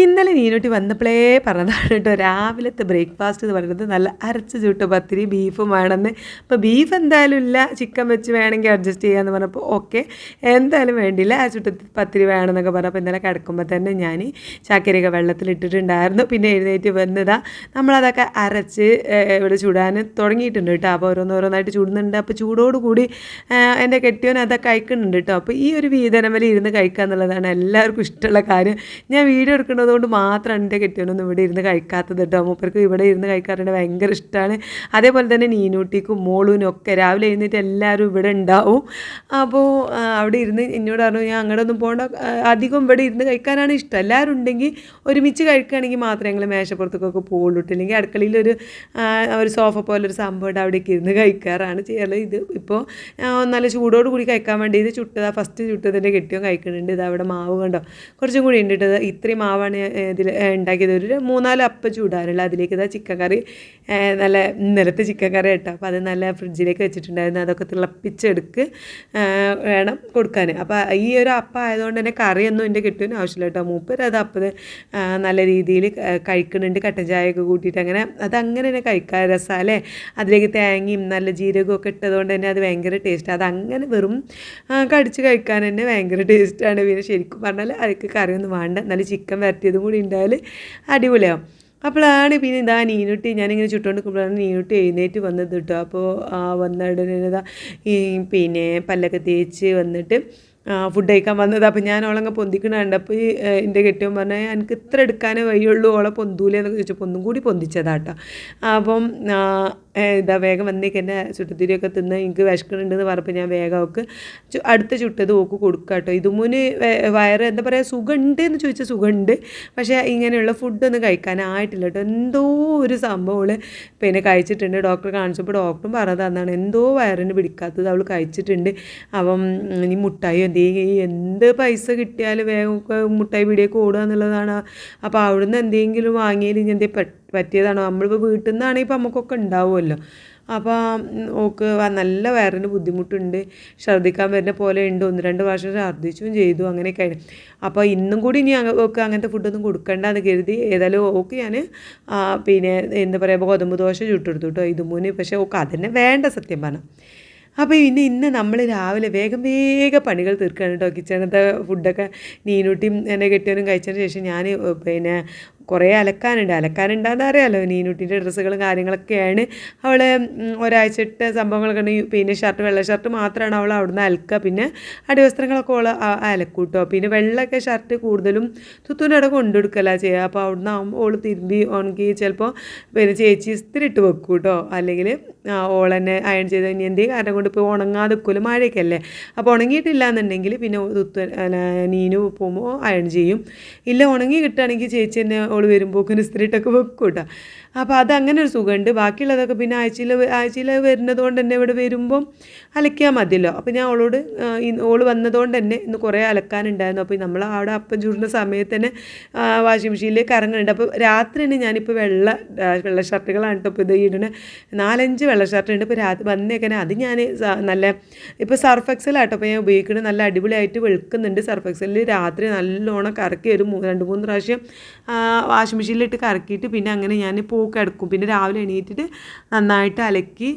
ഇന്നലെ നീനൂട്ടി വന്നപ്പോഴേ പറഞ്ഞതാണ് കേട്ടോ രാവിലത്തെ ബ്രേക്ക്ഫാസ്റ്റ് എന്ന് പറയുന്നത് നല്ല അരച്ച ചുട്ട പത്തിരി ബീഫും വേണമെന്ന് അപ്പോൾ ബീഫ് എന്തായാലും ഇല്ല ചിക്കൻ വെച്ച് വേണമെങ്കിൽ അഡ്ജസ്റ്റ് ചെയ്യാമെന്ന് പറഞ്ഞപ്പോൾ ഓക്കെ എന്തായാലും വേണ്ടിയില്ല ആ ചുട്ട പത്തിരി വേണമെന്നൊക്കെ പറഞ്ഞപ്പോൾ ഇന്നലെ കിടക്കുമ്പോൾ തന്നെ ഞാൻ ചാക്കരിയൊക്കെ വെള്ളത്തിലിട്ടിട്ടുണ്ടായിരുന്നു പിന്നെ എഴുന്നേറ്റ് വന്നതാ നമ്മളതൊക്കെ അരച്ച് ഇവിടെ ചൂടാൻ തുടങ്ങിയിട്ടുണ്ട് കേട്ടോ. അപ്പോൾ ഓരോന്നോരോന്നായിട്ട് ചൂടുന്നുണ്ട്. അപ്പോൾ ചൂടോടുകൂടി എന്റെ കെട്ടിയോൻ അതൊക്കെ കഴിക്കുന്നുണ്ട് കേട്ടോ. അപ്പോൾ ഈ ഒരു വീതനമല ഇരുന്ന് കഴിക്കുക എന്നുള്ളതാണ് എല്ലാവർക്കും ഇഷ്ടമുള്ള കാര്യം. ഞാൻ വീഡിയോ എടുക്കുന്നത് കൊണ്ട് മാത്രം എന്റെ കെട്ടിയവനൊന്നും ഇവിടെ ഇരുന്ന് കഴിക്കാത്തത് കേട്ടോ. മൂപ്പർക്ക് ഇവിടെ ഇരുന്ന് കഴിക്കാറുണ്ട് ഭയങ്കര ഇഷ്ടമാണ് അതേപോലെ തന്നെ നീനൂട്ടിക്കും മോളൂനും ഒക്കെ രാവിലെ എഴുന്നേറ്റ് എല്ലാവരും ഇവിടെ ഉണ്ടാവും. അപ്പോൾ അവിടെ ഇരുന്ന് എന്നോട് പറഞ്ഞു ഞാൻ അങ്ങോട്ട് ഒന്നും പോകണ്ട അധികം ഇവിടെ ഇരുന്ന് കഴിക്കാനാണ് ഇഷ്ടം. എല്ലാവരും ഉണ്ടെങ്കിൽ ഒരുമിച്ച് കഴിക്കുകയാണെങ്കിൽ മാത്രമേ ഞങ്ങൾ മേശപ്പുറത്തേക്കൊക്കെ പോകുള്ളൂ ഇല്ലെങ്കിൽ അടുക്കളയിൽ ഒരു ഒരു സോഫ പോലൊരു സംഭവം അവിടേക്ക് ഇരുന്ന് കഴിക്കാറാണ് ചെയ്യാറ് ഇത് ഇപ്പോൾ നല്ല ചൂടോട് കൂടി കഴിക്കാൻ വേണ്ടി ഇത് ചുട്ടതാ. ഫസ്റ്റ് ചുട്ടതിന്റെ കെട്ടിയോ കഴിക്കുന്നുണ്ട്. ഇത് അവിടെ മാവ് കണ്ടോ? കുറച്ചും കൂടി ഉണ്ട് ഇത്രയും മാവാണ് ഇതിൽ ഉണ്ടാക്കിയത്. ഒരു മൂന്നാൽ അപ്പ ചൂടാറുള്ള. അതിലേക്ക് ഇതാ ചിക്കൻ കറി നല്ല ഇന്നലത്തെ ചിക്കൻ കറി കേട്ടോ അപ്പോൾ അത് നല്ല ഫ്രിഡ്ജിലേക്ക് വെച്ചിട്ടുണ്ടായിരുന്നു. അതൊക്കെ തിളപ്പിച്ചെടുക്ക് വേണം കൊടുക്കാൻ അപ്പോൾ ഈ ഒരു അപ്പ ആയതുകൊണ്ട് തന്നെ കറിയൊന്നും എന്റെ കിട്ടുന്ന ആവശ്യമില്ല കേട്ടോ. മൂപ്പർ അത് അപ്പം നല്ല രീതിയിൽ കഴിക്കുന്നുണ്ട്. കട്ടൻ ചായയൊക്കെ കൂട്ടിയിട്ട് അങ്ങനെ അതങ്ങനെ തന്നെ കഴിക്കാൻ രസമല്ലേ അതിലേക്ക് തേങ്ങയും നല്ല ജീരകവും ഒക്കെ ഇട്ടതുകൊണ്ട് തന്നെ അത് ഭയങ്കര ടേസ്റ്റ് അത് അങ്ങനെ വെറും കടിച്ച് കഴിക്കാൻ തന്നെ ഭയങ്കര ടേസ്റ്റാണ് പിന്നെ ശരിക്കും പറഞ്ഞാൽ അതിലേക്ക് കറിയൊന്നും വേണ്ട. നല്ല ചിക്കൻ വരട്ടിയതും കൂടി ഉണ്ടായാൽ അടിപൊളിയാവും. അപ്പോഴാണ് പിന്നെ ഇതാ നീനുട്ടി ഞാനിങ്ങനെ ചുട്ടുകൊണ്ട് നിൽക്കുമ്പോഴാണ് നീനുട്ടി എഴുന്നേറ്റ് വന്നത് കേട്ടോ. അപ്പോൾ വന്ന ഉടനെ ഇതാ ഈ പിന്നെ പല്ലൊക്കെ തേച്ച് വന്നിട്ട് ഫുഡ് കഴിക്കാൻ വന്നത്. അപ്പോൾ ഞാൻ ഓളങ്ങ് പൊന്തിക്കണുണ്ട് അപ്പോൾ ഈ എന്റെ കെട്ടിയവൻ പറഞ്ഞാൽ എനിക്ക് ഇത്ര എടുക്കാനേ വഴിയുള്ളൂ ഓളെ പൊന്തൂലെന്നൊക്കെ ചോദിച്ചപ്പോൾ ഒന്നും കൂടി പൊന്തിച്ചതാട്ടോ അപ്പം ഇതാ വേഗം വന്നേക്ക് എന്റെ ചുട്ടുതിരിയൊക്കെ തിന്ന് എനിക്ക് വിശക്കണുണ്ടെന്ന് പറഞ്ഞപ്പോൾ ഞാൻ വേഗം അവൾക്ക് അടുത്ത ചുട്ടത് ഓക്ക് കൊടുക്കുക കേട്ടോ ഇതുമുന് വയറ് എന്താ പറയുക സുഖമുണ്ട് എന്ന് ചോദിച്ചാൽ സുഖമുണ്ട് പക്ഷേ ഇങ്ങനെയുള്ള ഫുഡൊന്നും കഴിക്കാനായിട്ടില്ല കേട്ടോ എന്തോ ഒരു സംഭവം പിന്നെ കഴിച്ചിട്ടുണ്ട്. ഡോക്ടർ കാണിച്ചപ്പോൾ ഡോക്ടറും പറഞ്ഞതാണ് എന്തോ വയറിന് പിടിക്കാത്തത് അവൾ കഴിച്ചിട്ടുണ്ട്. അപ്പം ഇനി മുട്ടായി എന്തെങ്കിലും എന്ത് പൈസ കിട്ടിയാലും വേഗം മുട്ടായി പീടിയൊക്കെ ഓടുക എന്നുള്ളതാണ്. അപ്പോൾ അവിടുന്ന് എന്തെങ്കിലും വാങ്ങിയാൽ ഇനി എന്തെങ്കിലും പറ്റിയതാണോ? നമ്മളിപ്പോൾ വീട്ടിൽ നിന്നാണെങ്കിൽ ഇപ്പോൾ നമുക്കൊക്കെ ഉണ്ടാവുമല്ലോ അപ്പോൾ ഓക്ക് നല്ല വയറിന് ബുദ്ധിമുട്ടുണ്ട്. ഛർദ്ദിക്കാൻ വരുന്ന പോലെ ഉണ്ട്. ഒന്ന് രണ്ട് പ്രാവശ്യം ഛർദ്ദിച്ചും ചെയ്തു. അങ്ങനെയൊക്കെ ആയിരുന്നു അപ്പോൾ ഇന്നും കൂടി ഇനി ഓക്ക് അങ്ങനത്തെ ഫുഡൊന്നും കൊടുക്കണ്ടെന്ന് കരുതി ഏതായാലും ഓക്ക് ഞാൻ പിന്നെ എന്താ പറയുക ഗോതമ്പ് ദോശ ചുട്ടെടുത്തു കേട്ടോ ഇതുമൂന്ന് പക്ഷേ ഓക്ക് അതന്നെ വേണ്ട സത്യം പറഞ്ഞാൽ അപ്പോൾ ഇന്ന് ഇന്ന് നമ്മൾ രാവിലെ വേഗം വേഗം പണികൾ തീർക്കുകയാണ് കേട്ടോ കിച്ചണത്തെ ഫുഡൊക്കെ നീനൂട്ടിയും എന്നെ കെട്ടിയവനും കഴിച്ചതിന് ശേഷം ഞാൻ പിന്നെ കുറേ അലക്കാനുണ്ട്. അലക്കാനുണ്ടാകുന്ന അറിയാമല്ലോ നീനുട്ടിന്റെ ഡ്രസ്സുകളും കാര്യങ്ങളൊക്കെയാണ് അവൾ ഒരാഴ്ച ഇട്ട സംഭവങ്ങളൊക്കെ ഉണ്ട് പിന്നെ ഷർട്ട് വെള്ള ഷർട്ട് മാത്രമാണ് അവൾ അവിടുന്ന് അലക്കുക. പിന്നെ അടിവസ്ത്രങ്ങളൊക്കെ അവൾ അലക്കൂട്ടോ പിന്നെ വെള്ളമൊക്കെ ഷർട്ട് കൂടുതലും തുത്തൂനവിടെ കൊണ്ടുകൊടുക്കല ചെയ്യുക. അപ്പോൾ അവിടുന്ന് ഓൾ തിരുമ്പി ഉണക്കി ചിലപ്പോൾ പിന്നെ ചേച്ചി ഇസ്തിരി ഇട്ട് വെക്കും കേട്ടോ അല്ലെങ്കിൽ ഓൾ തന്നെ അയൺ ചെയ്ത് ഇനി എന്തേ കാരണം കൊണ്ട് ഇപ്പോൾ ഉണങ്ങാതെ വെക്കലും മഴയൊക്കെ അല്ലേ? അപ്പോൾ ഉണങ്ങിയിട്ടില്ല എന്നുണ്ടെങ്കിൽ പിന്നെ തുത്തു നീനു പോകുമ്പോൾ അയൺ ചെയ്യും. ഇല്ല ഉണങ്ങി കിട്ടുകയാണെങ്കിൽ ചേച്ചി തന്നെ ഓൾ വരുമ്പോക്കിന് സ്ത്രീട്ടൊക്കെ വെക്കും കേട്ടോ അപ്പോൾ അതങ്ങനെ ഒരു സുഖമുണ്ട്. ബാക്കിയുള്ളതൊക്കെ പിന്നെ ആഴ്ചയിൽ ആഴ്ചയിൽ വരുന്നത് കൊണ്ട് തന്നെ ഇവിടെ വരുമ്പം അലക്കിയാൽ മതിയല്ലോ. അപ്പോൾ ഞാൻ അവളോട് ഓൾ വന്നതുകൊണ്ട് തന്നെ ഇന്ന് കുറേ അലക്കാനുണ്ടായിരുന്നു. അപ്പോൾ നമ്മൾ അവിടെ അപ്പം ചൂടുന്ന സമയത്ത് തന്നെ വാഷിംഗ് മെഷീനിലേക്ക് ഇറങ്ങുന്നുണ്ട് അപ്പോൾ രാത്രി തന്നെ ഞാനിപ്പോൾ വെള്ള വെള്ള ഷർട്ടുകളാണ് കേട്ടോ ഇപ്പോൾ ഇത് ഇടണ നാലഞ്ച് വെള്ള ഷർട്ടുണ്ട്. ഇപ്പോൾ രാത്രി വന്നേക്കനെ അത് ഞാൻ നല്ല ഇപ്പോൾ സർഫ് എക്സലാട്ടോ അപ്പോൾ ഞാൻ ഉപയോഗിക്കുന്നത് നല്ല അടിപൊളിയായിട്ട് വെളുക്കുന്നുണ്ട് സർഫ് എക്സലിൽ രാത്രി നല്ലോണം കറക്കി ഒരു രണ്ട് മൂന്ന് പ്രാവശ്യം വാഷിംഗ് മെഷീനിലിട്ട് കറക്കിയിട്ട് പിന്നെ അങ്ങനെ ഞാൻ പൂക്കെടുക്കും പിന്നെ രാവിലെ എണീറ്റിട്ട് നന്നായിട്ട് അലക്കി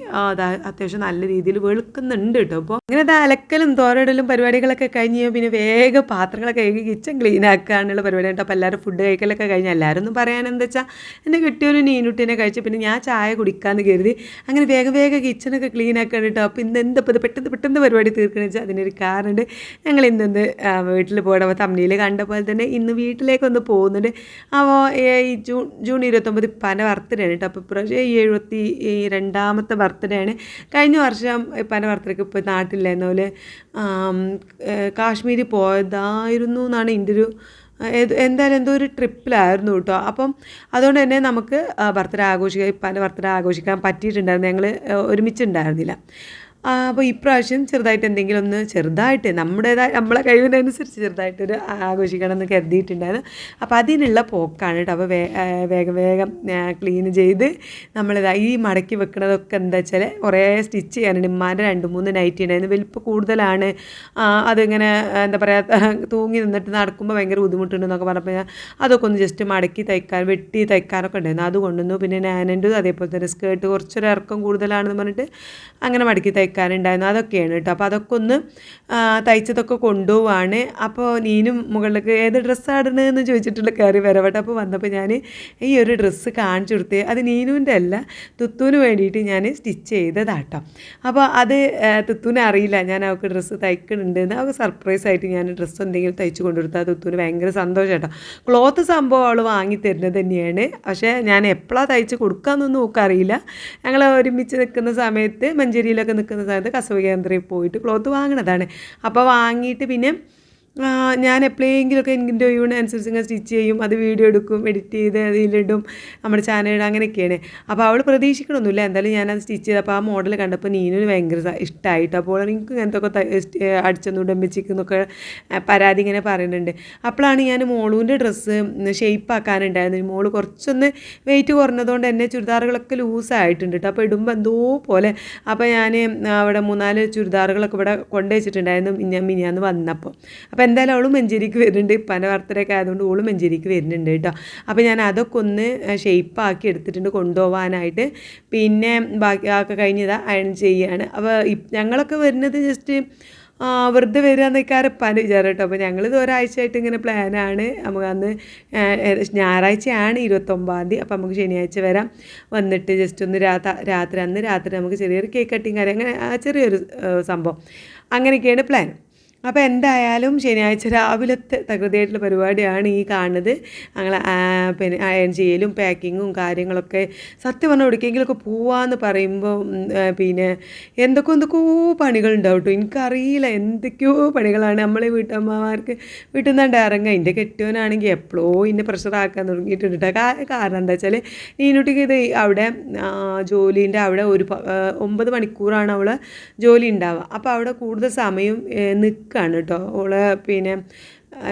അത്യാവശ്യം നല്ല രീതിയിൽ വെളുക്കുന്നുണ്ട് കേട്ടോ. അപ്പോൾ അങ്ങനെ അത് അലക്കലും തോരടലും പരിപാടികളൊക്കെ കഴിഞ്ഞ് പിന്നെ വേഗം പാത്രങ്ങളൊക്കെ കഴുകി കിച്ചൺ ക്ലീൻ ആക്കാനുള്ള പരിപാടി കേട്ടോ അപ്പോൾ എല്ലാവരും ഫുഡ് കഴിക്കലൊക്കെ കഴിഞ്ഞ് എല്ലാവരും ഒന്നും പറയാൻ എന്താ വെച്ചാൽ എന്റെ കിട്ടിയൊരു നീനുട്ടിനെ കഴിച്ച് പിന്നെ ഞാൻ ചായ കുടിക്കാമെന്ന് കരുതി അങ്ങനെ വേഗം വേഗം കിച്ചണൊക്കെ ക്ലീൻ ആക്കാൻ കേട്ടോ. അപ്പോൾ ഇന്ന് എന്തപ്പോൾ ഇത് പെട്ടെന്ന് പെട്ടെന്ന് പരിപാടി തീർക്കണമെന്ന് വെച്ചാൽ അതിനൊരു കാരണമുണ്ട് ഞങ്ങൾ ഇന്നൊന്ന് വീട്ടിൽ പോകണം തമ്മിയിൽ കണ്ട പോലെ തന്നെ ഇന്ന് വീട്ടിലേക്കൊന്ന് പോകുന്നുണ്ട്. അപ്പോൾ ഈ ജൂൺ ജൂൺ ഇരുപത്തൊമ്പത് പന ബർത്ത്ഡേ ആണ് കേട്ടോ. അപ്പോൾ ഇപ്രാവശ്യം എഴുപത്തി രണ്ടാമത്തെ ബർത്ത്ഡേ ആണ്. കഴിഞ്ഞ വർഷം പന ബർത്ത്ഡേക്ക് ഇപ്പോൾ നാട്ടിലായിരുന്ന പോലെ കാശ്മീരിൽ പോയതായിരുന്നു എന്നാണ് എന്റെ ഒരു എന്തായാലും എന്തോ ഒരു ട്രിപ്പിലായിരുന്നു കേട്ടോ. അപ്പം അതുകൊണ്ട് തന്നെ നമുക്ക് ബർത്ത്ഡേ ആഘോഷിക്കാൻ ഇപ്പാന്റെ ബർത്ത്ഡേ ആഘോഷിക്കാൻ പറ്റിയിട്ടുണ്ടായിരുന്നു. ഞങ്ങൾ ഒരുമിച്ചുണ്ടായിരുന്നില്ല. അപ്പോൾ ഇപ്രാവശ്യം ചെറുതായിട്ട് എന്തെങ്കിലും ഒന്ന് ചെറുതായിട്ട് നമ്മുടേതായ നമ്മളെ കഴിവിനനുസരിച്ച് ചെറുതായിട്ടൊരു ആഘോഷിക്കണം എന്ന് കരുതിയിട്ടുണ്ടായിരുന്നു. അപ്പോൾ അതിനുള്ള പോക്കാണ് കേട്ടോ. അപ്പോൾ വേഗം വേഗം ക്ലീൻ ചെയ്ത് നമ്മളിതാ ഈ മടക്കി വെക്കുന്നതൊക്കെ എന്താ വെച്ചാൽ കുറേ സ്റ്റിച്ച് ചെയ്യാനുണ്ട്. ഉമ്മാന്റെ രണ്ട് മൂന്ന് നൈറ്റി ഉണ്ടായിരുന്നു. വലിപ്പം കൂടുതലാണ്. അതിങ്ങനെ എന്താ പറയുക തൂങ്ങി നിന്നിട്ട് നടക്കുമ്പോൾ ഭയങ്കര ബുദ്ധിമുട്ടുണ്ടെന്നൊക്കെ പറഞ്ഞപ്പോൾ ഞാൻ അതൊക്കെ ഒന്ന് ജസ്റ്റ് മടക്കി തയ്ക്കാൻ വെട്ടി തയ്ക്കാനൊക്കെ ഉണ്ടായിരുന്നു. അത് കൊണ്ടുവന്നു. പിന്നെ ഞാനെന്റെ അതേപോലെ തന്നെ. സ്കേർട്ട് കുറച്ചൊരു ഇറക്കം കൂടുതലാണെന്ന് പറഞ്ഞിട്ട് അങ്ങനെ മടക്കി തയ്ക്കാനുണ്ടായിരുന്നു അതൊക്കെയാണ് കേട്ടോ. അപ്പോൾ അതൊക്കെ ഒന്ന് തയ്ച്ചതൊക്കെ കൊണ്ടുപോവാണ്. അപ്പോൾ നീനും മുകളിലേക്ക് ഏത് ഡ്രസ്സാണ് എന്ന് ചോദിച്ചിട്ടുള്ള കയറി വരവട്ടെ. അപ്പോൾ വന്നപ്പോൾ ഞാൻ ഈ ഒരു ഡ്രസ്സ് കാണിച്ചു കൊടുത്തേ അത് നീനുവിന്റെ അല്ല തുത്തൂന് വേണ്ടിയിട്ട് ഞാൻ സ്റ്റിച്ച് ചെയ്തതാട്ടോ. അപ്പോൾ അത് തുത്തൂനെ അറിയില്ല ഞാൻ അവൾക്ക് ഡ്രസ്സ് തയ്ക്കുന്നുണ്ട് എന്ന്. അവൾക്ക് സർപ്രൈസ് ആയിട്ട് ഞാൻ ഡ്രസ്സ് എന്തെങ്കിലും തയ്ച്ചു കൊണ്ടുകൊടുത്താൽ തുത്തൂന് ഭയങ്കര സന്തോഷം കേട്ടോ. ക്ലോത്ത് സംഭവം അവൾ വാങ്ങി തരുന്നത് തന്നെയാണ്. പക്ഷേ ഞാൻ എപ്പോഴാണ് തയ്ച്ച് കൊടുക്കാമെന്നൊന്നും നോക്കറിയില്ല ഞങ്ങൾ ഒരുമിച്ച് നിൽക്കുന്ന സമയത്ത് മഞ്ചേരിയിലൊക്കെ നിൽക്കുന്ന സമയത്ത് കസവ് കേന്ദ്രയിൽ പോയിട്ട് ക്ലോത്ത് വാങ്ങണതാണ്. അപ്പോൾ വാങ്ങിയിട്ട് പിന്നെ ഞാൻ എപ്പോഴെങ്കിലുമൊക്കെ എന്റെ ഒഴിവിനനുസരിച്ച് ഇങ്ങനെ സ്റ്റിച്ച് ചെയ്യും അത് വീഡിയോ എടുക്കും എഡിറ്റ് ചെയ്ത് അതിലിടും നമ്മുടെ ചാനലിടും അങ്ങനെയൊക്കെയാണ്. അപ്പോൾ അവൾ പ്രതീക്ഷിക്കണമൊന്നുമില്ല എന്തായാലും ഞാനത് സ്റ്റിച്ച് ചെയ്തപ്പോൾ ആ മോഡൽ കണ്ടപ്പോൾ നീനു ഭയങ്കര ഇഷ്ടമായിട്ട് അപ്പോൾ എനിക്ക് എന്തൊക്കെ അടിച്ചൊന്നും ഡമ്പിച്ചിക്കുന്നൊക്കെ പരാതി ഇങ്ങനെ പറയുന്നുണ്ട്. അപ്പോഴാണ് ഞാൻ മോളൂന്റെ ഡ്രസ്സ് ഷേപ്പ് ആക്കാനുണ്ടായിരുന്നു മോൾ കുറച്ചൊന്ന് വെയിറ്റ് കുറഞ്ഞതുകൊണ്ട് തന്നെ ചുരിദാറുകളൊക്കെ ലൂസായിട്ടുണ്ട് കേട്ടോ അപ്പോൾ ഇടുമ്പോൾ എന്തോ പോലെ. അപ്പോൾ ഞാൻ അവിടെ മൂന്നാൽ ചുരിദാറുകളൊക്കെ ഇവിടെ കൊണ്ടുവച്ചിട്ടുണ്ടായിരുന്നു ഞാൻ മിനിയാന്ന് വന്നപ്പോൾ അപ്പോൾ എന്തായാലും അവളും മഞ്ചേരിക്ക് വരുന്നുണ്ട്. പന ബർത്ത്ഡേ ഒക്കെ ആയതുകൊണ്ട് ഓളും മഞ്ചേരിക്ക് വരുന്നുണ്ട് കേട്ടോ. അപ്പോൾ ഞാൻ അതൊക്കെ ഒന്ന് ഷേപ്പാക്കി എടുത്തിട്ടുണ്ട് കൊണ്ടുപോകാനായിട്ട് പിന്നെ ബാക്കി ഒക്കെ കഴിഞ്ഞതാ അയൺ ചെയ്യുകയാണ് അപ്പോൾ ഞങ്ങളൊക്കെ വരുന്നത് ജസ്റ്റ് വെറുതെ വരിക നിൽക്കാറ് പല വിചാരം കേട്ടോ. അപ്പോൾ ഞങ്ങളിത് ഒരാഴ്ചയായിട്ട് ഇങ്ങനെ പ്ലാനാണ് നമുക്ക് അന്ന് ഞായറാഴ്ചയാണ് ഇരുപത്തൊമ്പതാം തീയതി. അപ്പോൾ നമുക്ക് ശനിയാഴ്ച വരാം. വന്നിട്ട് ജസ്റ്റ് ഒന്ന് രാത്രി രാത്രി അന്ന് രാത്രി നമുക്ക് ചെറിയൊരു കേക്ക് കട്ടിങ് കാര്യം അങ്ങനെ ചെറിയൊരു സംഭവം. അങ്ങനെയൊക്കെയാണ് പ്ലാൻ അപ്പോൾ എന്തായാലും ശനിയാഴ്ച രാവിലത്തെ തകൃതിയായിട്ടുള്ള പരിപാടിയാണ് ഈ കാണുന്നത്. ഞങ്ങൾ പിന്നെ അയൺ ചെയ്യലും പാക്കിങ്ങും കാര്യങ്ങളൊക്കെ സത്യം പറഞ്ഞാൽ എവിടേക്കെങ്കിലുമൊക്കെ പോവാന്ന് പറയുമ്പോൾ പിന്നെ എന്തൊക്കെ എന്തൊക്കെയോ പണികളുണ്ടാവും കേട്ടോ എനിക്കറിയില്ല എന്തൊക്കെയോ പണികളാണ് നമ്മളെ വീട്ടമ്മമാർക്ക് വീട്ടിൽ നിന്നാണ്ട് ഇറങ്ങുക. എന്റെ കെട്ടിയവനാണെങ്കിൽ എപ്പോഴോ ഇന്നെ പ്രഷറാക്കാൻ തുടങ്ങിയിട്ടുണ്ട് കേട്ടോ കാരണം എന്താ വെച്ചാൽ നീനുട്ടിക്ക് ഇത് അവിടെ ജോലീന്റെ അവിടെ ഒരു ഒമ്പത് മണിക്കൂറാണ് അവൾ ജോലി ഉണ്ടാവുക. അപ്പോൾ അവിടെ കൂടുതൽ സമയം നിൽക്കുക നിൽക്കുകയാണ് കേട്ടോ ഓളെ പിന്നെ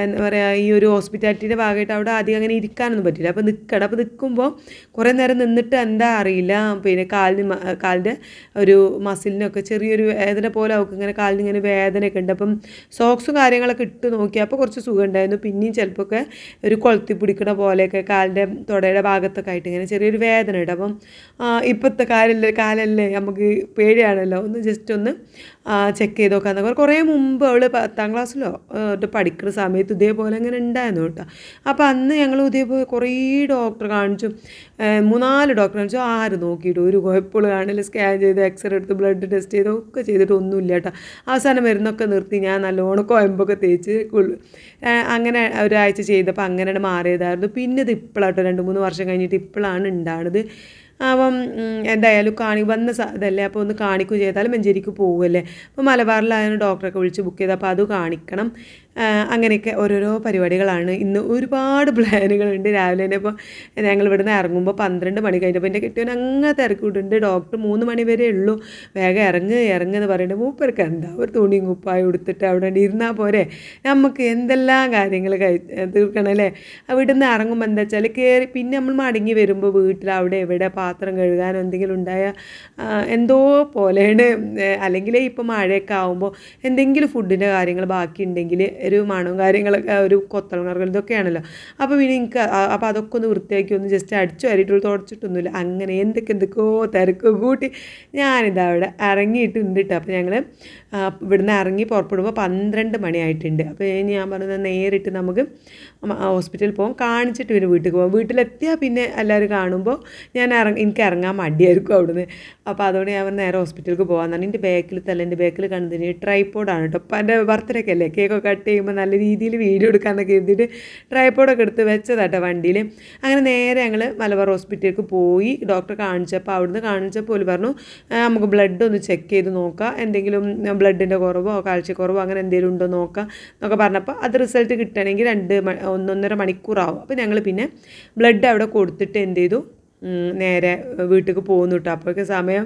എന്താ പറയുക ഈ ഒരു ഹോസ്പിറ്റാലിറ്റിയുടെ ഭാഗമായിട്ട് അവിടെ ആദ്യം അങ്ങനെ ഇരിക്കാനൊന്നും പറ്റില്ല. അപ്പോൾ നിൽക്കണം അപ്പോൾ നിൽക്കുമ്പോൾ കുറേ നേരം നിന്നിട്ട് എന്താ അറിയില്ല. പിന്നെ കാലിന് കാലിന്റെ ഒരു മസിലിനൊക്കെ ചെറിയൊരു വേദന പോലെ അവൾക്ക് ഇങ്ങനെ കാലിന് ഇങ്ങനെ വേദനയൊക്കെ ഉണ്ട്. അപ്പം സോക്സും കാര്യങ്ങളൊക്കെ ഇട്ട് നോക്കിയപ്പോൾ കുറച്ച് സുഖം ഉണ്ടായിരുന്നു. പിന്നെയും ചിലപ്പോൾ ഒക്കെ ഒരു കൊളുത്തി പിടിക്കണ പോലെയൊക്കെ കാലിന്റെ തുടയുടെ ഭാഗത്തൊക്കെ ആയിട്ട് ഇങ്ങനെ ചെറിയൊരു വേദന ഉണ്ട്. അപ്പം ഇപ്പോഴത്തെ കാലല്ലേ കാലല്ലേ നമുക്ക് പേടിയാണല്ലോ. ഒന്ന് ജസ്റ്റ് ഒന്ന് ചെക്ക് ചെയ്ത് നോക്കാന്ന് കുറേ മുമ്പ് അവൾ പത്താം ക്ലാസ്സിലോ പഠിക്കുന്ന സമയത്ത് ഇതേപോലെ അങ്ങനെ ഉണ്ടായിരുന്നു കേട്ടോ. അപ്പോൾ അന്ന് ഞങ്ങൾ ഇതേപോലെ കുറേ ഡോക്ടർ കാണിച്ചു. മൂന്നാൽ ഡോക്ടർ കാണിച്ചു. ആര് നോക്കിയിട്ട്? ഒരു കുഴപ്പമുള്ള കാണില്ല സ്കാൻ ചെയ്ത് എക്സ്റേ എടുത്ത് ബ്ലഡ് ടെസ്റ്റ് ചെയ്ത് ഒക്കെ ചെയ്തിട്ട് ഒന്നുമില്ല കേട്ടോ. അവസാനം മരുന്നൊക്കെ നിർത്തി. ഞാൻ നല്ലോണം കോയമ്പൊക്കെ തേച്ച് അങ്ങനെ ഒരാഴ്ച ചെയ്തപ്പോൾ അങ്ങനെയാണ് മാറിയതായിരുന്നു. പിന്നെ ഇത് ഇപ്പോഴാട്ടോ രണ്ട് മൂന്ന് വർഷം കഴിഞ്ഞിട്ട് ഇപ്പോഴാണ് ഉണ്ടാകുന്നത് അപ്പം എന്തായാലും കാണി വന്ന ഇതല്ലേ. അപ്പോൾ ഒന്ന് കാണിക്കുകയും ചെയ്താൽ മഞ്ചേരിക്ക് പോകുമല്ലേ അപ്പോൾ മലബാറിലായിരുന്നു ഡോക്ടറൊക്കെ വിളിച്ച് ബുക്ക് ചെയ്ത് അപ്പോൾ അത് കാണിക്കണം. അങ്ങനെയൊക്കെ ഓരോരോ പരിപാടികളാണ്. ഇന്ന് ഒരുപാട് പ്ലാനുകളുണ്ട് രാവിലെ തന്നെ. ഇപ്പോൾ ഞങ്ങൾ ഇവിടുന്ന് ഇറങ്ങുമ്പോൾ പന്ത്രണ്ട് മണി കഴിഞ്ഞപ്പോൾ എന്റെ കെട്ടിയവൻ അങ്ങനെ തിരക്കിട്ടുണ്ട്. ഡോക്ടർ മൂന്ന് മണി വരെ ഉള്ളൂ. വേഗം ഇറങ്ങ് ഇറങ്ങുമെന്ന് പറയുന്നത് മൂപ്പർക്ക് എന്താ ഒരു തുണിയും കുപ്പായും എടുത്തിട്ട് അവിടെ ഇരുന്നാൽ പോരെ. നമുക്ക് എന്തെല്ലാം കാര്യങ്ങൾ കഴി തീർക്കണമല്ലേ ഇവിടുന്ന് ഇറങ്ങുമ്പോൾ എന്താ വെച്ചാൽ കയറി പിന്നെ നമ്മൾ മടങ്ങി വരുമ്പോൾ വീട്ടിൽ അവിടെ എവിടെ പാത്രം കഴുകാനോ എന്തെങ്കിലും ഉണ്ടായ എന്തോ പോലെയാണ്. അല്ലെങ്കിൽ ഇപ്പോൾ മഴയൊക്കെ ആകുമ്പോൾ എന്തെങ്കിലും ഫുഡിന്റെ കാര്യങ്ങൾ ബാക്കി ഉണ്ടെങ്കിൽ ഒരു മണവും കാര്യങ്ങളൊക്കെ ഒരു കൊത്തളങ്ങറുകൾ ഇതൊക്കെയാണല്ലോ. അപ്പോൾ പിന്നെ എനിക്ക് അപ്പോൾ അതൊക്കെ ഒന്ന് വൃത്തിയാക്കി ഒന്ന് ജസ്റ്റ് അടിച്ചു വരിയിട്ടുള്ള തുടച്ചിട്ടൊന്നുമില്ല. അങ്ങനെ എന്തൊക്കെ എന്തൊക്കെയോ തിരക്ക് കൂട്ടി ഞാനിതാ അവിടെ ഇറങ്ങിയിട്ടുണ്ട് കേട്ടോ അപ്പോൾ ഞങ്ങൾ ഇവിടുന്ന് ഇറങ്ങി പുറപ്പെടുമ്പോൾ പന്ത്രണ്ട് മണിയായിട്ടുണ്ട്. അപ്പോൾ ഇനി ഞാൻ പറഞ്ഞത് നേരിട്ട് നമുക്ക് ഹോസ്പിറ്റലിൽ പോകും കാണിച്ചിട്ട് പിന്നെ വീട്ടിൽ പോകും വീട്ടിലെത്തിയാൽ പിന്നെ എല്ലാവരും കാണുമ്പോൾ ഞാൻ ഇറങ്ങി എനിക്ക് ഇറങ്ങാൻ മടിയായിരിക്കും അവിടുന്ന്. അപ്പോൾ അതുകൊണ്ട് ഞാൻ നേരെ ഹോസ്പിറ്റലിലേക്ക് പറഞ്ഞു എന്റെ ബാക്കിൽ തല്ല എന്റെ ബാക്കിൽ കണ്ടതിന് ട്രൈപ്പോഡാണ് കേട്ടോ അപ്പോൾ എന്റെ ബർത്ത്ഡേക്ക് അല്ലേ? കേക്കൊക്കെ കട്ട് ചെയ്യുമ്പോൾ നല്ല രീതിയിൽ വീഡിയോ എടുക്കാമെന്നൊക്കെ എഴുതിയിട്ട് ട്രൈപ്പോഡൊക്കെ എടുത്ത് വെച്ചതാട്ടോ വണ്ടിയിൽ അങ്ങനെ നേരെ ഞങ്ങൾ മലബാർ ഹോസ്പിറ്റലിലേക്ക് പോയി. ഡോക്ടറെ കാണിച്ചപ്പോൾ അവിടുന്ന് കാണിച്ചപ്പോൾ പറഞ്ഞു നമുക്ക് ബ്ലഡ് ഒന്ന് ചെക്ക് ചെയ്ത് നോക്കാം. എന്തെങ്കിലും ബ്ലഡിന്റെ കുറവോ കാഴ്ചക്കുറവോ അങ്ങനെ എന്തെങ്കിലും ഉണ്ടോ നോക്കാം എന്നൊക്കെ പറഞ്ഞപ്പോൾ അത് റിസൾട്ട് കിട്ടണമെങ്കിൽ രണ്ട് ഒന്നൊന്നര മണിക്കൂറാവും. അപ്പോൾ ഞങ്ങൾ പിന്നെ ബ്ലഡ് അവിടെ കൊടുത്തിട്ട് എന്ത് ചെയ്തു? നേരെ വീട്ടിലേക്ക് പോകുന്നു കേട്ടോ അപ്പോഴൊക്കെ സമയം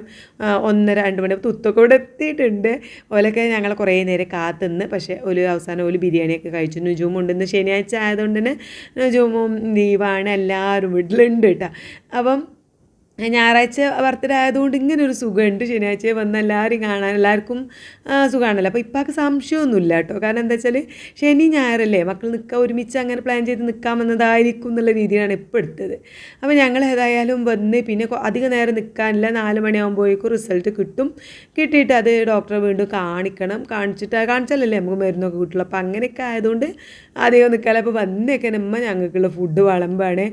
ഒന്നര രണ്ട് മണി. തുത്തൊക്കെ ഇവിടെ എത്തിയിട്ടുണ്ട്. ഓലൊക്കെ ഞങ്ങൾ കുറേ നേരം കാത്തുനിന്ന്. പക്ഷേ ഒരു അവസാനം ഒരു ബിരിയാണിയൊക്കെ കഴിച്ചു. നുജൂമ് ഉണ്ടെന്ന് ശനിയാഴ്ച ആയതുകൊണ്ട് തന്നെ നുജൂമും ലീവാണ്. എല്ലാവരും വീട്ടിലുണ്ട് കേട്ടോ അപ്പം ഞായറാഴ്ച ബർത്ത്ഡേ ആയതുകൊണ്ട് ഇങ്ങനെ ഒരു സുഖമുണ്ട്. ശനിയാഴ്ച വന്ന് എല്ലാവരും കാണാൻ എല്ലാവർക്കും സുഖമാണല്ലോ. അപ്പോൾ ഇപ്പാക്ക് സംശയമൊന്നുമില്ല കേട്ടോ. കാരണം എന്താ വെച്ചാൽ ശനി ഞായറല്ലേ മക്കൾ നിൽക്കാൻ ഒരുമിച്ച് അങ്ങനെ പ്ലാൻ ചെയ്ത് നിൽക്കാൻ വന്നതായിരിക്കും എന്നുള്ള രീതിയിലാണ് ഇപ്പോൾ എടുത്തത്. അപ്പോൾ ഞങ്ങൾ ഏതായാലും വന്ന് പിന്നെ അധികം നേരം നിൽക്കാനില്ല നാല് മണിയാകുമ്പോഴേക്കും റിസൾട്ട് കിട്ടും. കിട്ടിയിട്ട് അത് ഡോക്ടറെ വീണ്ടും കാണിക്കണം. കാണിച്ചിട്ട് കാണിച്ചാലല്ലേ നമുക്ക് മരുന്നൊക്കെ കിട്ടുള്ളൂ. അപ്പോൾ അങ്ങനെയൊക്കെ ആയതുകൊണ്ട് അധികം നിൽക്കാതെ അപ്പോൾ വന്നേക്കാൻ അമ്മ ഞങ്ങൾക്കുള്ള ഫുഡ് വിളമ്പാണ്.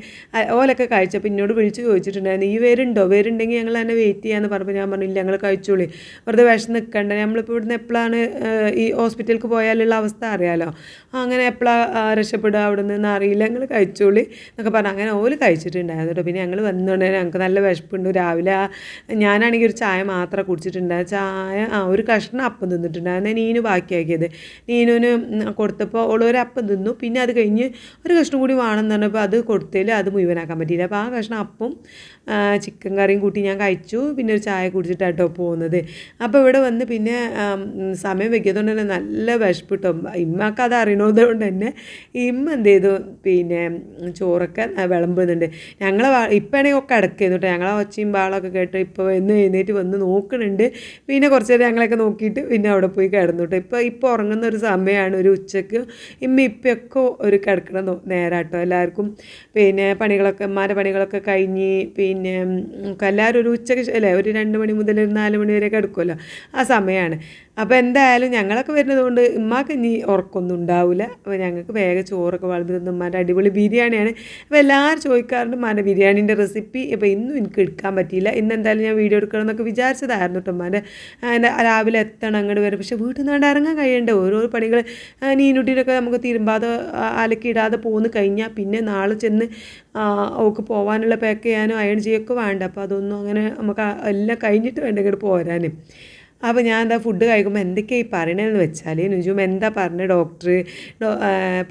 ഓലൊക്കെ കഴിച്ചപ്പോൾ എന്നോട് വിളിച്ച് ചോദിച്ചിട്ടുണ്ടായിരുന്നു. ഈ വരുണ്ടോ വേരുണ്ടെങ്കിൽ ഞങ്ങൾ തന്നെ വെയിറ്റ് ചെയ്യാമെന്ന് പറഞ്ഞപ്പോൾ ഞാൻ പറഞ്ഞില്ല ഞങ്ങൾ കഴിച്ചോളി. വെറുതെ വിഷം നിൽക്കണ്ട നമ്മളിപ്പോൾ ഇവിടുന്ന് എപ്പോഴാണ് ഈ ഹോസ്പിറ്റലിലേക്ക് പോയാലുള്ള അവസ്ഥ അറിയാലോ. അങ്ങനെ എപ്പോഴാണ് രക്ഷപ്പെടുക അവിടെ നിന്ന് അറിയില്ല. ഞങ്ങൾ കഴിച്ചോളി എന്നൊക്കെ പറഞ്ഞു. അങ്ങനെ ഓൽ കഴിച്ചിട്ടുണ്ടായിരുന്നു പിന്നെ ഞങ്ങൾ വന്നുകൊണ്ട് ഞങ്ങൾക്ക് നല്ല വിശപ്പുണ്ട്. രാവിലെ ഞാനാണെങ്കിൽ ഒരു ചായ മാത്രം കുടിച്ചിട്ടുണ്ടായിരുന്നു. ചായ ആ ഒരു കഷ്ണം അപ്പം തിന്നിട്ടുണ്ടായിരുന്നു. നീനു ബാക്കിയാക്കിയത്. നീനുവിന് കൊടുത്തപ്പോൾ ഓൾ ഒരു അപ്പം തിന്നു. പിന്നെ അത് കഴിഞ്ഞ് ഒരു കഷ്ണം കൂടി വേണമെന്ന് പറഞ്ഞപ്പോൾ അത് കൊടുത്തതിൽ അത് മുഴുവനാക്കാൻ പറ്റിയില്ല. അപ്പോൾ ആ കഷ്ണം അപ്പം ചിക്കൻ കറിയും കൂട്ടി ഞാൻ കഴിച്ചു. പിന്നെ ഒരു ചായ കുടിച്ചിട്ടാട്ടോ പോകുന്നത്. അപ്പോൾ ഇവിടെ വന്ന് പിന്നെ സമയം വെക്കിയതുകൊണ്ട് തന്നെ നല്ല വിശപ്പ് കിട്ടോ ഇമ്മക്ക് അത് അറിയണത് കൊണ്ട് തന്നെ ഇമ്മ എന്ത് ചെയ്തു? പിന്നെ ചോറൊക്കെ വിളമ്പുന്നുണ്ട്. ഞങ്ങൾ ഇപ്പോഴാണെങ്കിൽ ഒക്കെ അടക്കുന്നു കേട്ടോ ഞങ്ങളെ ഒച്ചയും ബാളൊക്കെ കേട്ട് ഇപ്പോൾ എന്ന് എഴുന്നേറ്റ് വന്ന് നോക്കുന്നുണ്ട് പിന്നെ കുറച്ച് നേരം ഞങ്ങളെയൊക്കെ നോക്കിയിട്ട് പിന്നെ അവിടെ പോയി കിടന്നു കേട്ടോ ഇപ്പോൾ ഇപ്പോൾ ഉറങ്ങുന്ന ഒരു സമയമാണ് ഒരു ഉച്ചയ്ക്ക് ഇമ്മ ഇപ്പൊക്കെ ഒരു കിടക്കണം നേരാട്ടോ. എല്ലാവർക്കും പിന്നെ പണികളൊക്കെ ഇമ്മാരെ പണികളൊക്കെ കഴിഞ്ഞ് പിന്നെ ഉം, എല്ലാവരും ഒരു ഉച്ചയ്ക്ക് അല്ലേ ഒരു രണ്ട് മണി മുതൽ ഒരു നാല് മണി വരെ കിടക്കുമല്ലോ ആ സമയമാണ്. അപ്പോൾ എന്തായാലും ഞങ്ങളൊക്കെ വരുന്നതുകൊണ്ട് ഉമ്മാക്ക് ഇനി ഉറക്കമൊന്നും ഉണ്ടാവില്ല അപ്പോൾ ഞങ്ങൾക്ക് വേഗം ചോറൊക്കെ വളർന്നു തന്നു ഉമ്മാന്റെ അടിപൊളി ബിരിയാണിയാണ്. അപ്പോൾ എല്ലാവരും ചോദിക്കാറുണ്ട് ഉമ്മാന്റെ ബിരിയാണീന്റെ റെസിപ്പി ഇപ്പോൾ ഇന്നും എനിക്ക് എടുക്കാൻ പറ്റിയില്ല. ഇന്ന് എന്തായാലും ഞാൻ വീഡിയോ എടുക്കണം എന്നൊക്കെ വിചാരിച്ചതായിരുന്നു കേട്ടോ ഉമ്മാന്റെ അതിന്റെ രാവിലെ എത്തണം അങ്ങോട്ട് വരും. പക്ഷേ വീട്ടിൽ നിന്നാണ്ട് ഇറങ്ങാൻ കഴിയണ്ടേ? ഓരോ പണികൾ നീനുട്ടിയിലൊക്കെ നമുക്ക് തിരുമ്പാതെ അലക്കിയിടാതെ പോന്ന് കഴിഞ്ഞാൽ പിന്നെ നാളെ ചെന്ന് അവൾക്ക് പോകാനുള്ള പാക്ക് ചെയ്യാനോ അയൺ ചെയ്യൊക്കെ വേണ്ട. അപ്പോൾ അതൊന്നും അങ്ങനെ നമുക്ക് എല്ലാം കഴിഞ്ഞിട്ട് വേണ്ട ഇങ്ങോട്ട് പോരാൻ അപ്പോൾ ഞാൻ എന്താ ഫുഡ് കഴിക്കുമ്പോൾ എന്തൊക്കെയാണ് ഈ പറയണതെന്ന് വെച്ചാൽ നുജും എന്താ പറഞ്ഞ ഡോക്ടർ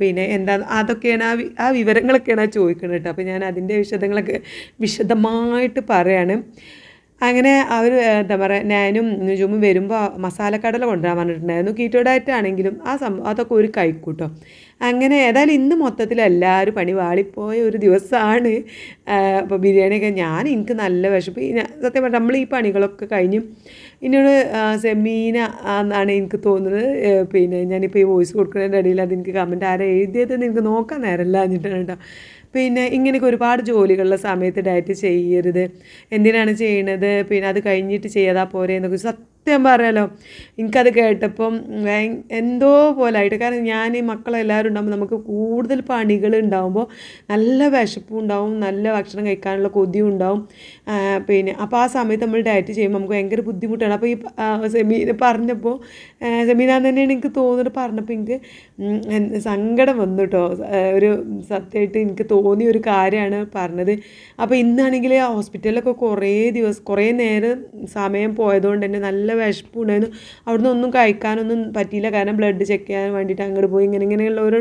പിന്നെ എന്താ അതൊക്കെയാണ് ആ ആ വിവരങ്ങളൊക്കെയാണ് ചോദിക്കുന്നത് കേട്ടോ അപ്പോൾ ഞാൻ അതിന്റെ വിശദങ്ങളൊക്കെ വിശദമായിട്ട് പറയാണ്. അങ്ങനെ അവർ എന്താ പറയുക ഞാനും നുജുമും വരുമ്പോൾ മസാലക്കടല കൊണ്ടുവരാൻ പറഞ്ഞിട്ടുണ്ടായിരുന്നു. കീറ്റോ ഡയറ്റ് ആണെങ്കിലും ആ സംഭവം അതൊക്കെ ഒരു കഴിക്കൂട്ടോ അങ്ങനെ ഏതായാലും ഇന്ന് മൊത്തത്തിൽ എല്ലാവരും പണി വാളിപ്പോയ ഒരു ദിവസമാണ്. അപ്പോൾ ബിരിയാണിയൊക്കെ ഞാൻ എനിക്ക് നല്ല വിശപ്പ്. സത്യം പറഞ്ഞാൽ നമ്മൾ ഈ പണികളൊക്കെ കഴിഞ്ഞ് എന്നോട് സെമീന എന്നാണ് എനിക്ക് തോന്നുന്നത്. പിന്നെ ഞാനിപ്പോൾ ഈ വോയിസ് കൊടുക്കുന്നതിന്റെ ഇടയിൽ അത് എനിക്ക് കമന്റ് ആരാ എഴുതിയതെന്ന് എനിക്ക് നോക്കാൻ നേരമില്ല എന്നിട്ടാണ് കേട്ടോ. പിന്നെ ഇങ്ങനെയൊക്കെ ഒരുപാട് ജോലികളുടെ സമയത്ത് ഡയറ്റ് ചെയ്യരുത്. എന്തിനാണ് ചെയ്യണത്? പിന്നെ അത് കഴിഞ്ഞിട്ട് ചെയ്താൽ പോരെ എന്നൊക്കെ സത്യം പറയാലോ. എനിക്കത് കേട്ടപ്പം എന്തോ പോലെ ആയിട്ട്. കാരണം ഞാൻ ഈ മക്കളെല്ലാവരും ഉണ്ടാകുമ്പോൾ നമുക്ക് കൂടുതൽ പണികൾ ഉണ്ടാകുമ്പോൾ നല്ല വിശപ്പും ഉണ്ടാവും നല്ല ഭക്ഷണം കഴിക്കാനുള്ള കൊതിയും ഉണ്ടാവും. പിന്നെ അപ്പോൾ ആ സമയത്ത് നമ്മൾ ഡയറ്റ് ചെയ്യുമ്പോൾ നമുക്ക് ഭയങ്കര ബുദ്ധിമുട്ടാണ്. അപ്പോൾ ഈ ആ, പറഞ്ഞപ്പോൾ സെമീന തന്നെയാണ് എനിക്ക് തോന്നിയത് പറഞ്ഞപ്പോൾ എനിക്ക് സങ്കടം വന്നു കേട്ടോ ഒരു സത്യമായിട്ട് എനിക്ക് തോന്നിയ ഒരു കാര്യമാണ് പറഞ്ഞത്. അപ്പോൾ ഇന്നാണെങ്കിൽ ഹോസ്പിറ്റലിലൊക്കെ കുറേ ദിവസം കുറേ നേരം സമയം പോയതുകൊണ്ട് തന്നെ നല്ല വിശപ്പുണ്ടായിരുന്നു. അവിടുന്ന് ഒന്നും കഴിക്കാനൊന്നും പറ്റിയില്ല. കാരണം ബ്ലഡ് ചെക്ക് ചെയ്യാൻ വേണ്ടിയിട്ട് അങ്ങോട്ട് പോയി. ഇങ്ങനെ ഇങ്ങനെയുള്ള ഓരോ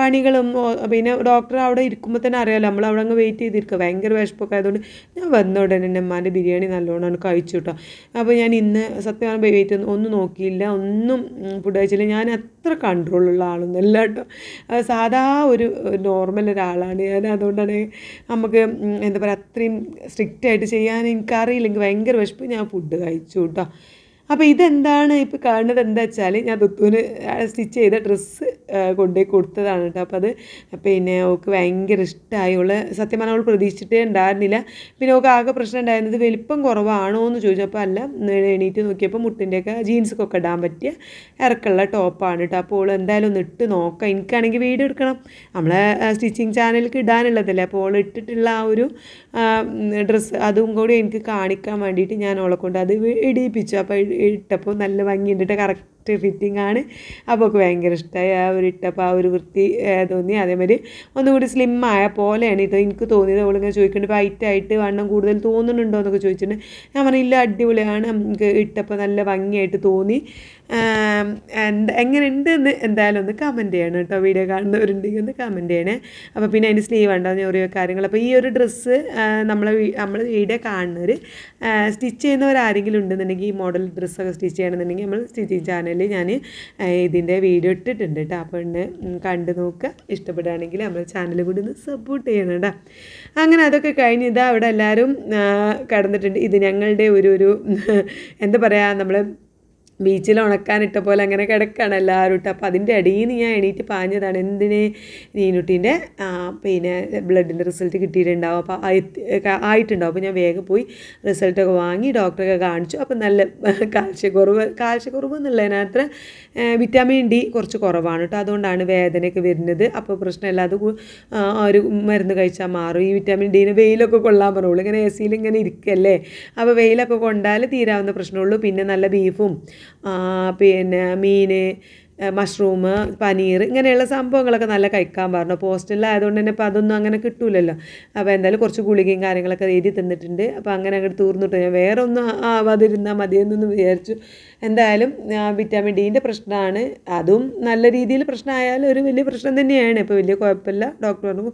പണികളും പിന്നെ ഡോക്ടർ അവിടെ ഇരിക്കുമ്പോൾ തന്നെ അറിയാമല്ലോ നമ്മൾ അവിടെ അങ്ങ് വെയിറ്റ് ചെയ്തിരിക്കുക. ഭയങ്കര വിശപ്പൊക്കെ ആയതുകൊണ്ട് ഞാൻ വന്ന ഉടനെ എന്റെ അമ്മാന്റെ ബിരിയാണി നല്ലോണമാണ് കഴിച്ചു കേട്ടോ അപ്പോൾ ഞാൻ ഇന്ന് സത്യം സത്യമാണ് വെയിറ്റ് ഒന്നും നോക്കിയില്ല. ഒന്നും ഫുഡ് കഴിച്ചില്ല. ഞാൻ അത്ര കൺട്രോളുള്ള ആളൊന്നുമല്ല കേട്ടോ സാധാ ഒരു നോർമൽ ഒരാളാണ് ഞാൻ. അതുകൊണ്ടാണ് നമുക്ക് എന്താ പറയുക അത്രയും സ്ട്രിക്റ്റായിട്ട് ചെയ്യാൻ എനിക്കറിയില്ലെങ്കിൽ എനിക്ക് ഭയങ്കര വിശപ്പ്. ഞാൻ ഫുഡ് കഴിച്ചു കേട്ടോ അപ്പോൾ ഇതെന്താണ്? ഇപ്പോൾ കാണുന്നത് എന്താ വെച്ചാൽ ഞാൻ ദുത്തുവിന് സ്റ്റിച്ച് ചെയ്ത ഡ്രസ്സ് കൊണ്ടുപോയി കൊടുത്തതാണ് കേട്ടോ. അപ്പോൾ അത് പിന്നെ അവൾക്ക് ഭയങ്കര ഇഷ്ടമായി അവൾ സത്യം പറഞ്ഞാൽ അവൾ പ്രതീക്ഷിച്ചിട്ടേ ഉണ്ടായിരുന്നില്ല പിന്നെ അവൾക്ക് ആകെ പ്രശ്നം ഉണ്ടായിരുന്നത് വലിപ്പം കുറവാണോ എന്ന് ചോദിച്ചപ്പോൾ അല്ല എണീറ്റ് നോക്കിയപ്പോൾ മുട്ടിന്റെയൊക്കെ ജീൻസൊക്കെ ഇടാൻ പറ്റിയ ഇറക്കുള്ള ടോപ്പാണ് കേട്ടോ. അപ്പോൾ അവൾ എന്തായാലും ഒന്ന് ഇട്ട് നോക്കാം. എനിക്കാണെങ്കിൽ വീഡിയോ എടുക്കണം. നമ്മളെ സ്റ്റിച്ചിങ് ചാനലിലേക്ക് ഇടാനുള്ളതല്ലേ. അപ്പോൾ അവൾ ഇട്ടിട്ടുള്ള ആ ഒരു ഡ്രസ്സ് അതും കൂടി എനിക്ക് കാണിക്കാൻ വേണ്ടിയിട്ട് ഞാൻ അവളെ കൊണ്ട് അത് ഇടിയിപ്പിച്ചു. അപ്പോൾ ഇട്ടപ്പോൾ നല്ല ഭംഗിയുണ്ട്. കറക്റ്റ് കറക്റ്റ് ഫിറ്റിംഗ് ആണ്. അപ്പോൾ ഒക്കെ ഭയങ്കര ഇഷ്ടമായി ആ ഒരു ഇട്ടപ്പോൾ ആ ഒരു വൃത്തി തോന്നി. അതേമാതിരി ഒന്നുകൂടി സ്ലിം ആയ പോലെയാണ് കേട്ടോ എനിക്ക് തോന്നിയത് അവളിങ്ങനെ ചോദിക്കുന്നുണ്ട് ഹൈറ്റ് ആയിട്ട് വണ്ണം കൂടുതൽ തോന്നുന്നുണ്ടോ? എന്നൊക്കെ ചോദിച്ചിട്ടുണ്ട്. ഞാൻ പറഞ്ഞില്ല അടിപൊളിയാണ്. നമുക്ക് ഇട്ടപ്പോൾ നല്ല ഭംഗിയായിട്ട് തോന്നി. എന്താ എങ്ങനെയുണ്ട് എന്ന് എന്തായാലും ഒന്ന് കമന്റ് ചെയ്യണം കേട്ടോ. വീഡിയോ കാണുന്നവരുണ്ടെങ്കിൽ ഒന്ന് കമന്റ് ചെയ്യണേ. അപ്പോൾ പിന്നെ അതിന്റെ സ്ലീവ് ഉണ്ടോ ഓരോ കാര്യങ്ങൾ. അപ്പോൾ ഈ ഒരു ഡ്രസ്സ് നമ്മളെ നമ്മൾ വീഡിയോ കാണുന്നവർ സ്റ്റിച്ച് ചെയ്യുന്നവരാരെങ്കിലും ഉണ്ടെന്നുണ്ടെങ്കിൽ ഈ മോഡൽ ഡ്രസ്സൊക്കെ സ്റ്റിച്ച് ചെയ്യണമെന്നുണ്ടെങ്കിൽ നമ്മൾ സ്റ്റിച്ചിങ് ചാനലിൽ ഞാൻ ഇതിന്റെ വീഡിയോ ഇട്ടിട്ടുണ്ട് കേട്ടോ അപ്പോൾ ഒന്ന് കണ്ടു നോക്കുക ഇഷ്ടപ്പെടുകയാണെങ്കിൽ നമ്മുടെ ചാനൽ കൂടി ഒന്ന് സപ്പോർട്ട് ചെയ്യണം കേട്ടോ അങ്ങനെ അതൊക്കെ കഴിഞ്ഞ് ഇതാ അവിടെ എല്ലാവരും കടന്നിട്ടുണ്ട്. ഇത് ഞങ്ങളുടെ ഒരു ഒരു എന്താ പറയുക നമ്മൾ ബീച്ചിൽ ഉണക്കാനിട്ട പോലെ അങ്ങനെ കിടക്കുകയാണ് എല്ലാവരും ഇട്ട്. അപ്പോൾ അതിന്റെ ഇടയിൽ നിന്ന് ഞാൻ എണീറ്റ് പാഞ്ഞതാണ്. എന്തിന്? നീനുട്ടീന്റെ പിന്നെ ബ്ലഡിന്റെ റിസൾട്ട് കിട്ടിയിട്ടുണ്ടാവും. അപ്പോൾ ആയിട്ടുണ്ടാവും. അപ്പോൾ ഞാൻ വേഗം പോയി റിസൾട്ടൊക്കെ വാങ്ങി ഡോക്ടറൊക്കെ കാണിച്ചു. അപ്പോൾ നല്ല കാൽസ്യക്കുറവ് കാൽസ്യക്കുറവ് എന്നുള്ളതിനകത്ത് വിറ്റാമിൻ ഡി കുറച്ച് കുറവാണ് കേട്ടോ. അതുകൊണ്ടാണ് വേദനയൊക്കെ വരുന്നത്. അപ്പോൾ പ്രശ്നമില്ല. അത് ഒരു മരുന്ന് കഴിച്ചാൽ മാറും. ഈ വിറ്റാമിൻ ഡീന് വെയിലൊക്കെ കൊള്ളാൻ പറയുള്ളൂ ഇങ്ങനെ എ സിയിൽ ഇങ്ങനെ ഇരിക്കല്ലേ? അപ്പോൾ വെയിലൊക്കെ കൊണ്ടാൽ തീരാവുന്ന പ്രശ്നമുള്ളൂ. പിന്നെ നല്ല ബീഫും പിന്നെ മീൻ മഷ്റൂം പനീർ ഇങ്ങനെയുള്ള സംഭവങ്ങളൊക്കെ നല്ല കഴിക്കാൻ പറഞ്ഞു. ഹോസ്റ്റലിലായതുകൊണ്ട് തന്നെ ഇപ്പോൾ അതൊന്നും അങ്ങനെ കിട്ടൂലല്ലോ. അപ്പോൾ എന്തായാലും കുറച്ച് ഗുളികയും കാര്യങ്ങളൊക്കെ എഴുതി തന്നിട്ടുണ്ട്. അപ്പോൾ അങ്ങനെ അങ്ങോട്ട് തീർന്നിട്ട്. ഞാൻ വേറെ ഒന്നും ആവാതിരുന്നാൽ മതിയെന്നൊന്ന് വിചാരിച്ചു. എന്തായാലും വിറ്റാമിൻ ഡീന്റെ പ്രശ്നമാണ്. അതും നല്ല രീതിയിൽ പ്രശ്നമായാലും ഒരു വലിയ പ്രശ്നം തന്നെയാണ്. ഇപ്പോൾ വലിയ കുഴപ്പമില്ല. ഡോക്ടർ പറഞ്ഞു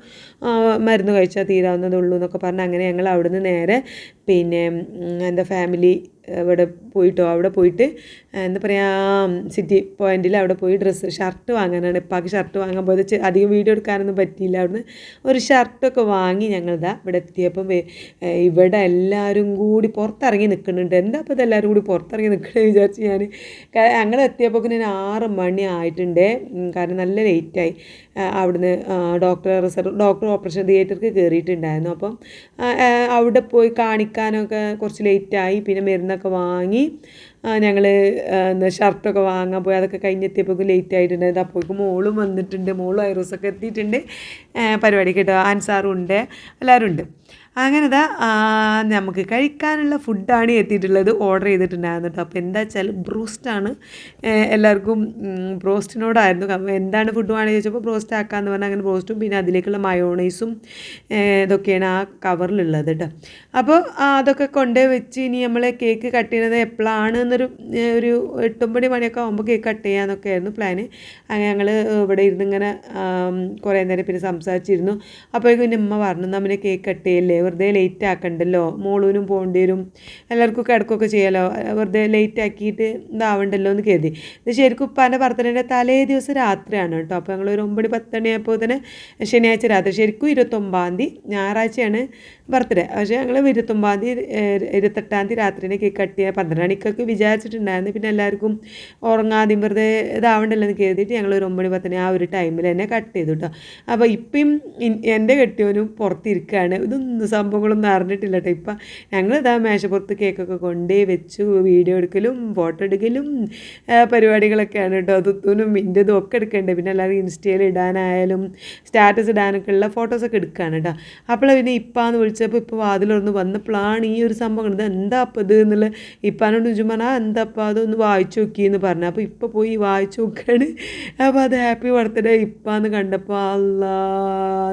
മരുന്ന് കഴിച്ചാൽ തീരാവുന്നതേ ഉള്ളൂ എന്നൊക്കെ പറഞ്ഞ് അങ്ങനെ ഞങ്ങൾ അവിടുന്ന് നേരെ പിന്നെ എന്താ ഫാമിലി ഇവിടെ പോയിട്ടോ അവിടെ പോയിട്ട് എന്താ പറയുക സിറ്റി പോയിന്റിൽ അവിടെ പോയി ഡ്രസ്സ് ഷർട്ട് വാങ്ങാനാണ്. ഇപ്പാക്ക് ഷർട്ട് വാങ്ങാൻ പോയത് അധികം വീഡിയോ എടുക്കാനൊന്നും പറ്റിയില്ല. അവിടുന്ന് ഒരു ഷർട്ടൊക്കെ വാങ്ങി ഞങ്ങളിതാ ഇവിടെ എത്തിയപ്പം ഇവിടെ എല്ലാവരും കൂടി പുറത്തിറങ്ങി നിൽക്കുന്നുണ്ട്. എന്താ അപ്പോൾ ഇതെല്ലാവരും കൂടി പുറത്തിറങ്ങി നിൽക്കണമെന്ന് വിചാരിച്ച് ഞാൻ ഞങ്ങൾ എത്തിയപ്പോൾ ഞാൻ ആറ് മണി ആയിട്ടുണ്ട്. കാരണം നല്ല ലേറ്റായി അവിടുന്ന് ഡോക്ടർ റിസർവ് ഡോക്ടർ ഓപ്പറേഷൻ തിയേറ്ററിൽ കയറിയിട്ടുണ്ടായിരുന്നു അപ്പം അവിടെ പോയി കാണിക്കാനൊക്കെ കുറച്ച് ലേറ്റായി പിന്നെ മരുന്നൊക്കെ വാങ്ങി ഞങ്ങൾ എന്താ ഷർട്ടൊക്കെ വാങ്ങാൻ പോയി. അതൊക്കെ കഴിഞ്ഞെത്തിയപ്പോൾ ലേറ്റ് ആയിട്ടുണ്ടായിരുന്നു അപ്പോഴേക്കും മോളും വന്നിട്ടുണ്ട്. മോളും ഐറോസൊക്കെ എത്തിയിട്ടുണ്ട്. പരിപാടി കേട്ടോ ആൻസാറും ഉണ്ട്. എല്ലാവരും ഉണ്ട്. അങ്ങനെ ഇതാ നമുക്ക് കഴിക്കാനുള്ള ഫുഡാണ് എത്തിയിട്ടുള്ളത്. ഓർഡർ ചെയ്തിട്ടുണ്ടായിരുന്നു കേട്ടോ അപ്പോൾ എന്താ വെച്ചാൽ ബ്രോസ്റ്റാണ്. എല്ലാവർക്കും ബ്രോസ്റ്റിനോടായിരുന്നു. കാരണം എന്താണ് ഫുഡ് വേണമെന്ന് ചോദിച്ചപ്പോൾ ബ്രോസ്റ്റ് ആക്കാമെന്ന് പറഞ്ഞാൽ അങ്ങനെ ബ്രോസ്റ്റും പിന്നെ അതിലേക്കുള്ള മയോണൈസും ഇതൊക്കെയാണ് ആ കവറിലുള്ളത് കേട്ടോ അപ്പോൾ അതൊക്കെ കൊണ്ട് വെച്ച് ഇനി നമ്മൾ കേക്ക് കട്ട് ചെയ്യുന്നത് എപ്പോഴാണ് എന്നൊരു ഒരു എട്ടൊമ്പത് മണിയൊക്കെ ആകുമ്പോൾ കേക്ക് കട്ട് ചെയ്യാമെന്നൊക്കെ ആയിരുന്നു പ്ലാന് അങ്ങനെ ഞങ്ങൾ ഇവിടെ ഇരുന്ന് ഇങ്ങനെ കുറേ നേരം പിന്നെ സംസാരിച്ചിരുന്നു. അപ്പോഴേക്കും പിന്നെ ഉമ്മ പറഞ്ഞു നമ്മൾ കേക്ക് കട്ട് ചെയ്യല്ലേ? വെറുതെ ലേറ്റ് ആക്കണ്ടല്ലോ? മോളൂനും പോകേണ്ടി വരും. എല്ലാവർക്കും കിടക്കുകയൊക്കെ ചെയ്യാലോ? വെറുതെ ലേറ്റ് ആക്കിയിട്ട് ഇതാവണ്ടല്ലോ എന്ന് കരുതി. ഇത് ശരിക്കും ഉപ്പാന്റെ ബർത്ത്ഡേന്റെ തലേ ദിവസം രാത്രിയാണ് കേട്ടോ. അപ്പോൾ ഞങ്ങൾ ഒരു ഒമ്പത് പത്തണിയായപ്പോൾ തന്നെ ശനിയാഴ്ച രാത്രി ശരിക്കും ഇരുപത്തൊമ്പതാം തീയതി ഞായറാഴ്ചയാണ് ബർത്ത്ഡേ പക്ഷേ ഞങ്ങൾ ഇരുപത്തൊമ്പതാം തീയതി ഇരുപത്തെട്ടാം തീയതി രാത്രിനെ കേക്ക് കട്ട് ചെയ്യാൻ പന്ത്രണ്ട് മണിക്കൊക്കെ വിചാരിച്ചിട്ടുണ്ടായിരുന്നു. പിന്നെ എല്ലാവർക്കും ഉറങ്ങാതെയും വെറുതെ ഇതാവണ്ടല്ലോ എന്ന് കരുതിയിട്ട് ഞങ്ങൾ ഒരു ഒമ്പത് പത്തണി ആ ഒരു ടൈമിൽ തന്നെ കട്ട് ചെയ്തു കേട്ടോ. അപ്പോൾ ഇപ്പം എന്റെ കെട്ടിയവനും പുറത്തിരിക്കുകയാണ് ഇതൊന്നും സംഭവങ്ങളൊന്നും അറിഞ്ഞിട്ടില്ല കേട്ടോ ഇപ്പം ഞങ്ങൾ ഇതാ മേശപ്പുറത്ത് കേക്കൊക്കെ കൊണ്ടേ വെച്ചു വീഡിയോ എടുക്കലും ഫോട്ടോ എടുക്കലും പരിപാടികളൊക്കെയാണ് കേട്ടോ. തുത്തൂനും ഇന്റെതും ഒക്കെ എടുക്കേണ്ടത് പിന്നെ എല്ലാവരും ഇൻസ്റ്റയിൽ ഇടാനായാലും സ്റ്റാറ്റസ് ഇടാനൊക്കെ ഉള്ള ഫോട്ടോസൊക്കെ എടുക്കുകയാണ് കേട്ടോ. അപ്പോൾ പിന്നെ ഇപ്പാന്ന് വിളിച്ചപ്പോൾ ഇപ്പോൾ വാതിലൊന്ന് വന്നപ്പോഴാണ് ഈ ഒരു സംഭവം ഇത് എന്താ അപ്പം ഇത് എന്നുള്ള ഇപ്പാനോട് ചോദിച്ചു പറഞ്ഞാൽ എന്താ അപ്പം അതൊന്ന് വായിച്ചു നോക്കിയെന്ന് പറഞ്ഞു. അപ്പോൾ ഇപ്പോൾ പോയി വായിച്ചു നോക്കുകയാണ് അപ്പോൾ അത് ഹാപ്പി ബർത്ത്ഡേ ഇപ്പാന്ന് കണ്ടപ്പോൾ അല്ല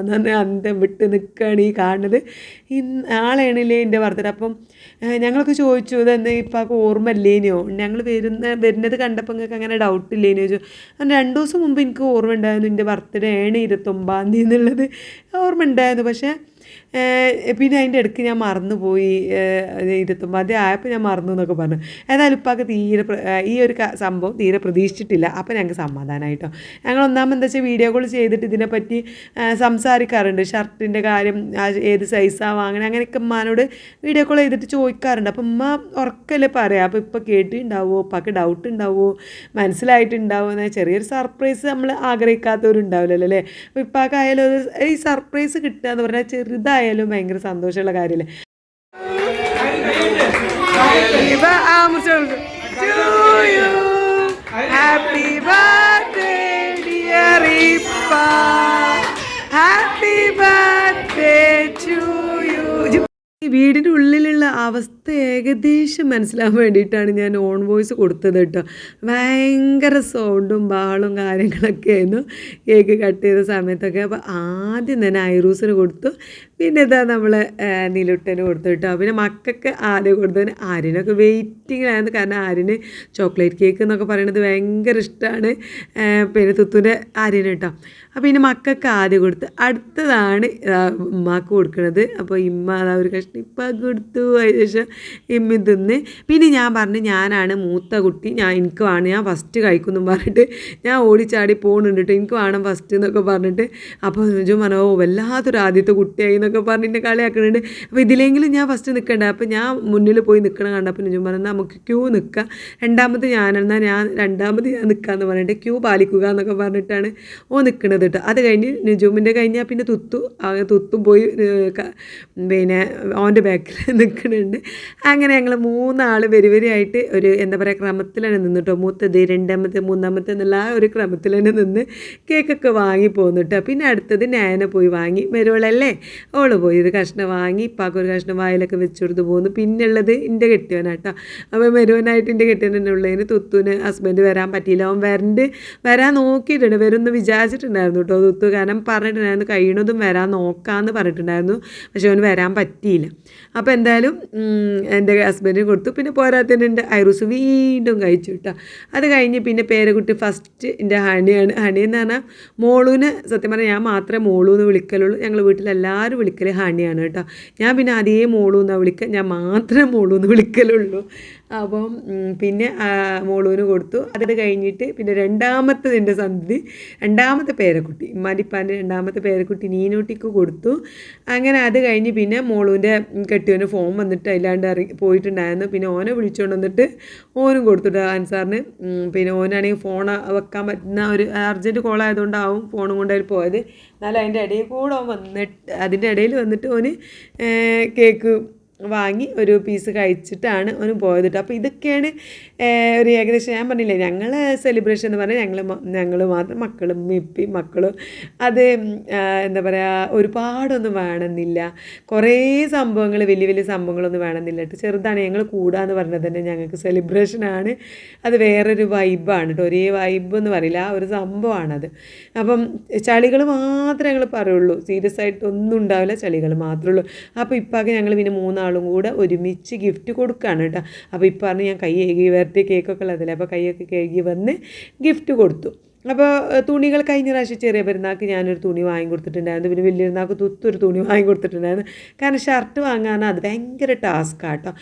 എന്ന് അന്തം വിട്ട് നിൽക്കുകയാണ് ഈ കാണുന്നത്. ഈ നാളെയാണല്ലേ എന്റെ ബർത്ത്ഡേ അപ്പം ഞങ്ങളൊക്കെ ചോദിച്ചു ഇതെന്താ ഇപ്പം ഓർമ്മ ഇല്ലേനോ ഞങ്ങൾ വരുന്ന വരുന്നത് കണ്ടപ്പോൾ നിങ്ങൾക്ക് അങ്ങനെ ഡൗട്ട് ഇല്ലേനോ ചോദിച്ചു. അങ്ങനെ രണ്ട് ദിവസം മുമ്പ് എനിക്ക് ഓർമ്മ ഉണ്ടായിരുന്നു എന്റെ ബർത്ത്ഡേ ആണ് ഇരുപത്തൊമ്പതാം തീയതി എന്നുള്ളത്. ഓർമ്മ ഉണ്ടായിരുന്നു പക്ഷേ പിന്നെ അതിന്റെ ഇടയ്ക്ക് ഞാൻ മറന്നുപോയി ഏഹ്, ഇരുപത്തൊമ്പതാം തീയതി ആയപ്പോൾ ഞാൻ മറന്നു എന്നൊക്കെ പറഞ്ഞു. ഏതായാലും ഉപ്പാക്ക് തീരെ ഈ ഒരു സംഭവം തീരെ പ്രതീക്ഷിച്ചിട്ടില്ല. അപ്പോൾ ഞങ്ങൾക്ക് സമാധാനമായിട്ടോ ഞങ്ങൾ ഒന്നാമത് എന്താ വെച്ചാൽ വീഡിയോ കോൾ ചെയ്തിട്ട് ഇതിനെപ്പറ്റി സംസാരിക്കാറുണ്ട്. ഷർട്ടിന്റെ കാര്യം ഏത് സൈസാണ് വാങ്ങണേ അങ്ങനെയൊക്കെ ഉമ്മാനോട് വീഡിയോ കോൾ ചെയ്തിട്ട് ചോദിക്കാറുണ്ട്. അപ്പം ഉമ്മ ഉറക്കല്ലേ പറയാം. അപ്പോൾ ഇപ്പം കേട്ടിട്ടുണ്ടാവുമോ ഉപ്പാക്ക് ഡൗട്ട് ഉണ്ടാവുമോ മനസ്സിലായിട്ടുണ്ടാവുമോ എന്നാൽ ചെറിയൊരു സർപ്രൈസ് നമ്മൾ ആഗ്രഹിക്കാത്തവരുണ്ടാവില്ലല്ലോ അല്ലേ? അപ്പോൾ ഇപ്പാക്കായാലും ഒരു ഈ സർപ്രൈസ് കിട്ടുക എന്ന് പറഞ്ഞാൽ ചെറുതായാലും ഭയങ്കര സന്തോഷമുള്ള കാര്യമല്ലേ ഇപ്പൊ ആ മുറിച്ചു ഹാപ്പി ഇപ്പ. Happy birthday to you. വീടിന്റെ ഉള്ളിലുള്ള അവസ്ഥ ഏകദേശം മനസ്സിലാവാൻ വേണ്ടിയിട്ടാണ് ഞാൻ ഓൺ വോയിസ് കൊടുത്തത് കേട്ടോ. ഭയങ്കര സൗണ്ടും ബാളും കാര്യങ്ങളൊക്കെ ആയിരുന്നു. കേക്ക് കട്ട് ചെയ്ത സമയത്തൊക്കെ. അപ്പോൾ ആദ്യം തന്നെ ഐറൂസിന് കൊടുത്തു. പിന്നെ ഇതാ നമ്മൾ നിലുട്ടന് കൊടുത്തു കേട്ടോ പിന്നെ മക്കൾക്ക് ആദ്യം കൊടുത്തതിന് ആരിനൊക്കെ വെയിറ്റിങ്ങിലായിരുന്നു കാരണം ആര്യന് ചോക്ലേറ്റ് കേക്ക് എന്നൊക്കെ പറയുന്നത് ഭയങ്കര ഇഷ്ടമാണ് പിന്നെ തുത്തുന്റെ ആര്യന് കേട്ടോ അപ്പോൾ ഇനി മക്കൾക്ക് ആദ്യം കൊടുത്ത് അടുത്തതാണ് ഉമ്മാക്ക് കൊടുക്കുന്നത് അപ്പോൾ ഇമ്മ അതാ ഒരു കഷ്ണം ഇപ്പം കൊടുത്തു. അതിനുശേഷം ഇമ്മി തിന്ന്. പിന്നെ ഞാൻ പറഞ്ഞു ഞാനാണ് മൂത്ത കുട്ടി. ഞാൻ എനിക്ക് വേണം. ഞാൻ ഫസ്റ്റ് കഴിക്കുന്നു പറഞ്ഞിട്ട് ഞാൻ ഓടിച്ചാടി പോകുന്നുണ്ട് കേട്ടോ എനിക്ക് വേണം ഫസ്റ്റ് എന്നൊക്കെ പറഞ്ഞിട്ട്. അപ്പോൾ പറഞ്ഞു ഓ വല്ലാത്തൊരു ആദ്യത്തെ കുട്ടിയായി എന്നൊക്കെ പറഞ്ഞിട്ട് കളിയാക്കുന്നുണ്ട് അപ്പോൾ ഇതിലെങ്കിലും ഞാൻ ഫസ്റ്റ് നിൽക്കണ്ട അപ്പോൾ ഞാൻ മുന്നിൽ പോയി നിൽക്കണം കണ്ടപ്പോൾ നിജം പറഞ്ഞാൽ നമുക്ക് ക്യൂ നിൽക്കാം രണ്ടാമത് ഞാനെന്നാൽ ഞാൻ രണ്ടാമത് ഞാൻ നിൽക്കാമെന്ന് പറഞ്ഞിട്ട് ക്യൂ പാലിക്കുക എന്നൊക്കെ പറഞ്ഞിട്ടാണ് ഓ നിൽക്കണത് കേട്ടോ അത് കഴിഞ്ഞ് നിജുമിന്റെ കഴിഞ്ഞാൽ പിന്നെ തുത്തു. തുത്തും പോയി പിന്നെ ഓന്റെ ബാക്കിൽ നിൽക്കുന്നുണ്ട് അങ്ങനെ ഞങ്ങൾ മൂന്നാൾ വരി വരിയായിട്ട് ഒരു എന്താ പറയുക ക്രമത്തിലാണ് നിന്നിട്ടോ മൂത്തത് രണ്ടാമത്തെ മൂന്നാമത്തെ എന്നുള്ള ആ ഒരു ക്രമത്തിൽ തന്നെ നിന്ന് കേക്കൊക്കെ വാങ്ങി പോകുന്നു കേട്ടോ പിന്നെ അടുത്തത് ഞാനെ പോയി വാങ്ങി. മെരുവളല്ലേ ഓൾ പോയി. ഒരു കഷ്ണം വാങ്ങി ഇപ്പാക്ക് ഒരു കഷ്ണം വായിലൊക്കെ വെച്ച് കൊടുത്ത് പോകുന്നു പിന്നുള്ളത് എന്റെ കെട്ടിയവനാട്ടോ. അപ്പോൾ മെരുവനായിട്ട് എന്റെ കെട്ടിയവൻ ഉള്ളതിന് തുത്തുവിന് ഹസ്ബൻഡ് വരാൻ പറ്റിയില്ല. അവൻ വരണ്ട് വരാൻ നോക്കിയിട്ടുണ്ട്. വരുമെന്ന് വിചാരിച്ചിട്ടുണ്ടായിരുന്നു കേട്ടോ തുത്തു. കാരണം പറഞ്ഞിട്ടുണ്ടായിരുന്നു കഴിയണതും വരാൻ നോക്കാമെന്ന് പറഞ്ഞിട്ടുണ്ടായിരുന്നു. പക്ഷെ അവന് വരാൻ പറ്റിയില്ല. അപ്പോൾ എന്തായാലും എന്റെ ഹസ്ബൻഡിന് കൊടുത്തു. പിന്നെ പോരാത്തതിന് എന്റെ ഐറൂസ് വീണ്ടും കഴിച്ചു കേട്ടോ. അത് കഴിഞ്ഞ് പിന്നെ പേരക്കുട്ടി ഫസ്റ്റ് എന്റെ ഹണിയാണ്. ഹണി എന്ന് പറഞ്ഞാൽ മോളൂന് സത്യം പറഞ്ഞാൽ ഞാൻ മാത്രമേ മോളൂന്ന് വിളിക്കലുള്ളൂ. ഞങ്ങൾ വീട്ടിലെല്ലാവരും വിളിക്കൽ ഹണിയാണ് കേട്ടോ. ഞാൻ പിന്നെ അതേ മോളൂ എന്നാണ് വിളിക്കുക ഞാൻ മാത്രമേ മോളൂ എന്ന് വിളിക്കലുള്ളൂ. അപ്പം പിന്നെ മോളൂന് കൊടുത്തു. അത് കഴിഞ്ഞിട്ട് പിന്നെ രണ്ടാമത്തതിന്റെ സന്ധി രണ്ടാമത്തെ പേരക്കുട്ടി ഉമ്മാന്റെ രണ്ടാമത്തെ പേരക്കുട്ടി നീനൂട്ടിക്ക് കൊടുത്തു. അങ്ങനെ അത് കഴിഞ്ഞ് പിന്നെ മോളൂന്റെ കെട്ടിയോന്റെ ഫോം വന്നിട്ട് അല്ലാണ്ട് ഇറങ്ങി പോയിട്ടുണ്ടായിരുന്നു. പിന്നെ ഓനെ വിളിച്ചുകൊണ്ട് വന്നിട്ട് ഓനും കൊടുത്തിട്ട് ആൻസാറിന് പിന്നെ ഓനാണെങ്കിൽ ഫോൺ വെക്കാൻ പറ്റുന്ന ഒരു അർജന്റ് കോൾ ആയതുകൊണ്ടാവും ഫോണും കൊണ്ടായി പോയത്. എന്നാലും അതിന്റെ ഇടയിൽ കൂടെ വന്നിട്ട് അതിന്റെ ഇടയിൽ വന്നിട്ട് ഓന് കേക്ക് വാങ്ങി ഒരു പീസ് കഴിച്ചിട്ടാണ് അവന് പോയത് കേട്ടോ അപ്പോൾ ഇതൊക്കെയാണ് ഒരു ഏകദേശം ഞാൻ പറഞ്ഞില്ലേ ഞങ്ങൾ സെലിബ്രേഷൻ എന്ന് പറഞ്ഞാൽ ഞങ്ങൾ ഞങ്ങൾ മാത്രം മക്കളും മിപ്പി മക്കളും അത് എന്താ പറയുക ഒരുപാടൊന്നും വേണമെന്നില്ല. കുറേ സംഭവങ്ങൾ വലിയ വലിയ സംഭവങ്ങളൊന്നും വേണമെന്നില്ല കേട്ടോ ചെറുതാണ് ഞങ്ങൾ കൂടാന്ന് പറഞ്ഞത് തന്നെ ഞങ്ങൾക്ക് സെലിബ്രേഷനാണ് അത് വേറൊരു വൈബാണ് കേട്ടോ ഒരേ വൈബ് എന്ന് പറയില്ല. ആ ഒരു സംഭവമാണത് അപ്പം ചളികൾ മാത്രമേ ഞങ്ങൾ പറയുള്ളൂ. സീരിയസ് ആയിട്ട് ഒന്നും ഉണ്ടാവില്ല. ചളികൾ മാത്രമേ ഉള്ളൂ. അപ്പോൾ ഇപ്പോൾ ഞങ്ങൾ പിന്നെ മൂന്നാളും കൂടെ ഒരുമിച്ച് ഗിഫ്റ്റ് കൊടുക്കുകയാണ് കേട്ടോ. അപ്പോൾ ഇപ്പോൾ പറഞ്ഞ് ഞാൻ കൈ കഴുകി വരട്ടി കേക്കൊക്കെ ഉള്ളതല്ലേ? അപ്പോൾ കൈയൊക്കെ കഴുകി വന്ന് ഗിഫ്റ്റ് കൊടുത്തു. അപ്പോൾ തുണികൾ കഴിഞ്ഞ പ്രാവശ്യം ചെറിയ പെരുന്നാൾക്ക് ഞാനൊരു തുണി വാങ്ങി കൊടുത്തിട്ടുണ്ടായിരുന്നു പിന്നെ വലിയ പെരുന്നാൾക്ക് തുത്തൊരു തുണി വാങ്ങി കൊടുത്തിട്ടുണ്ടായിരുന്നു കാരണം ഷർട്ട് വാങ്ങാനാണ് അത് ഭയങ്കര ടാസ്ക് കേട്ടോ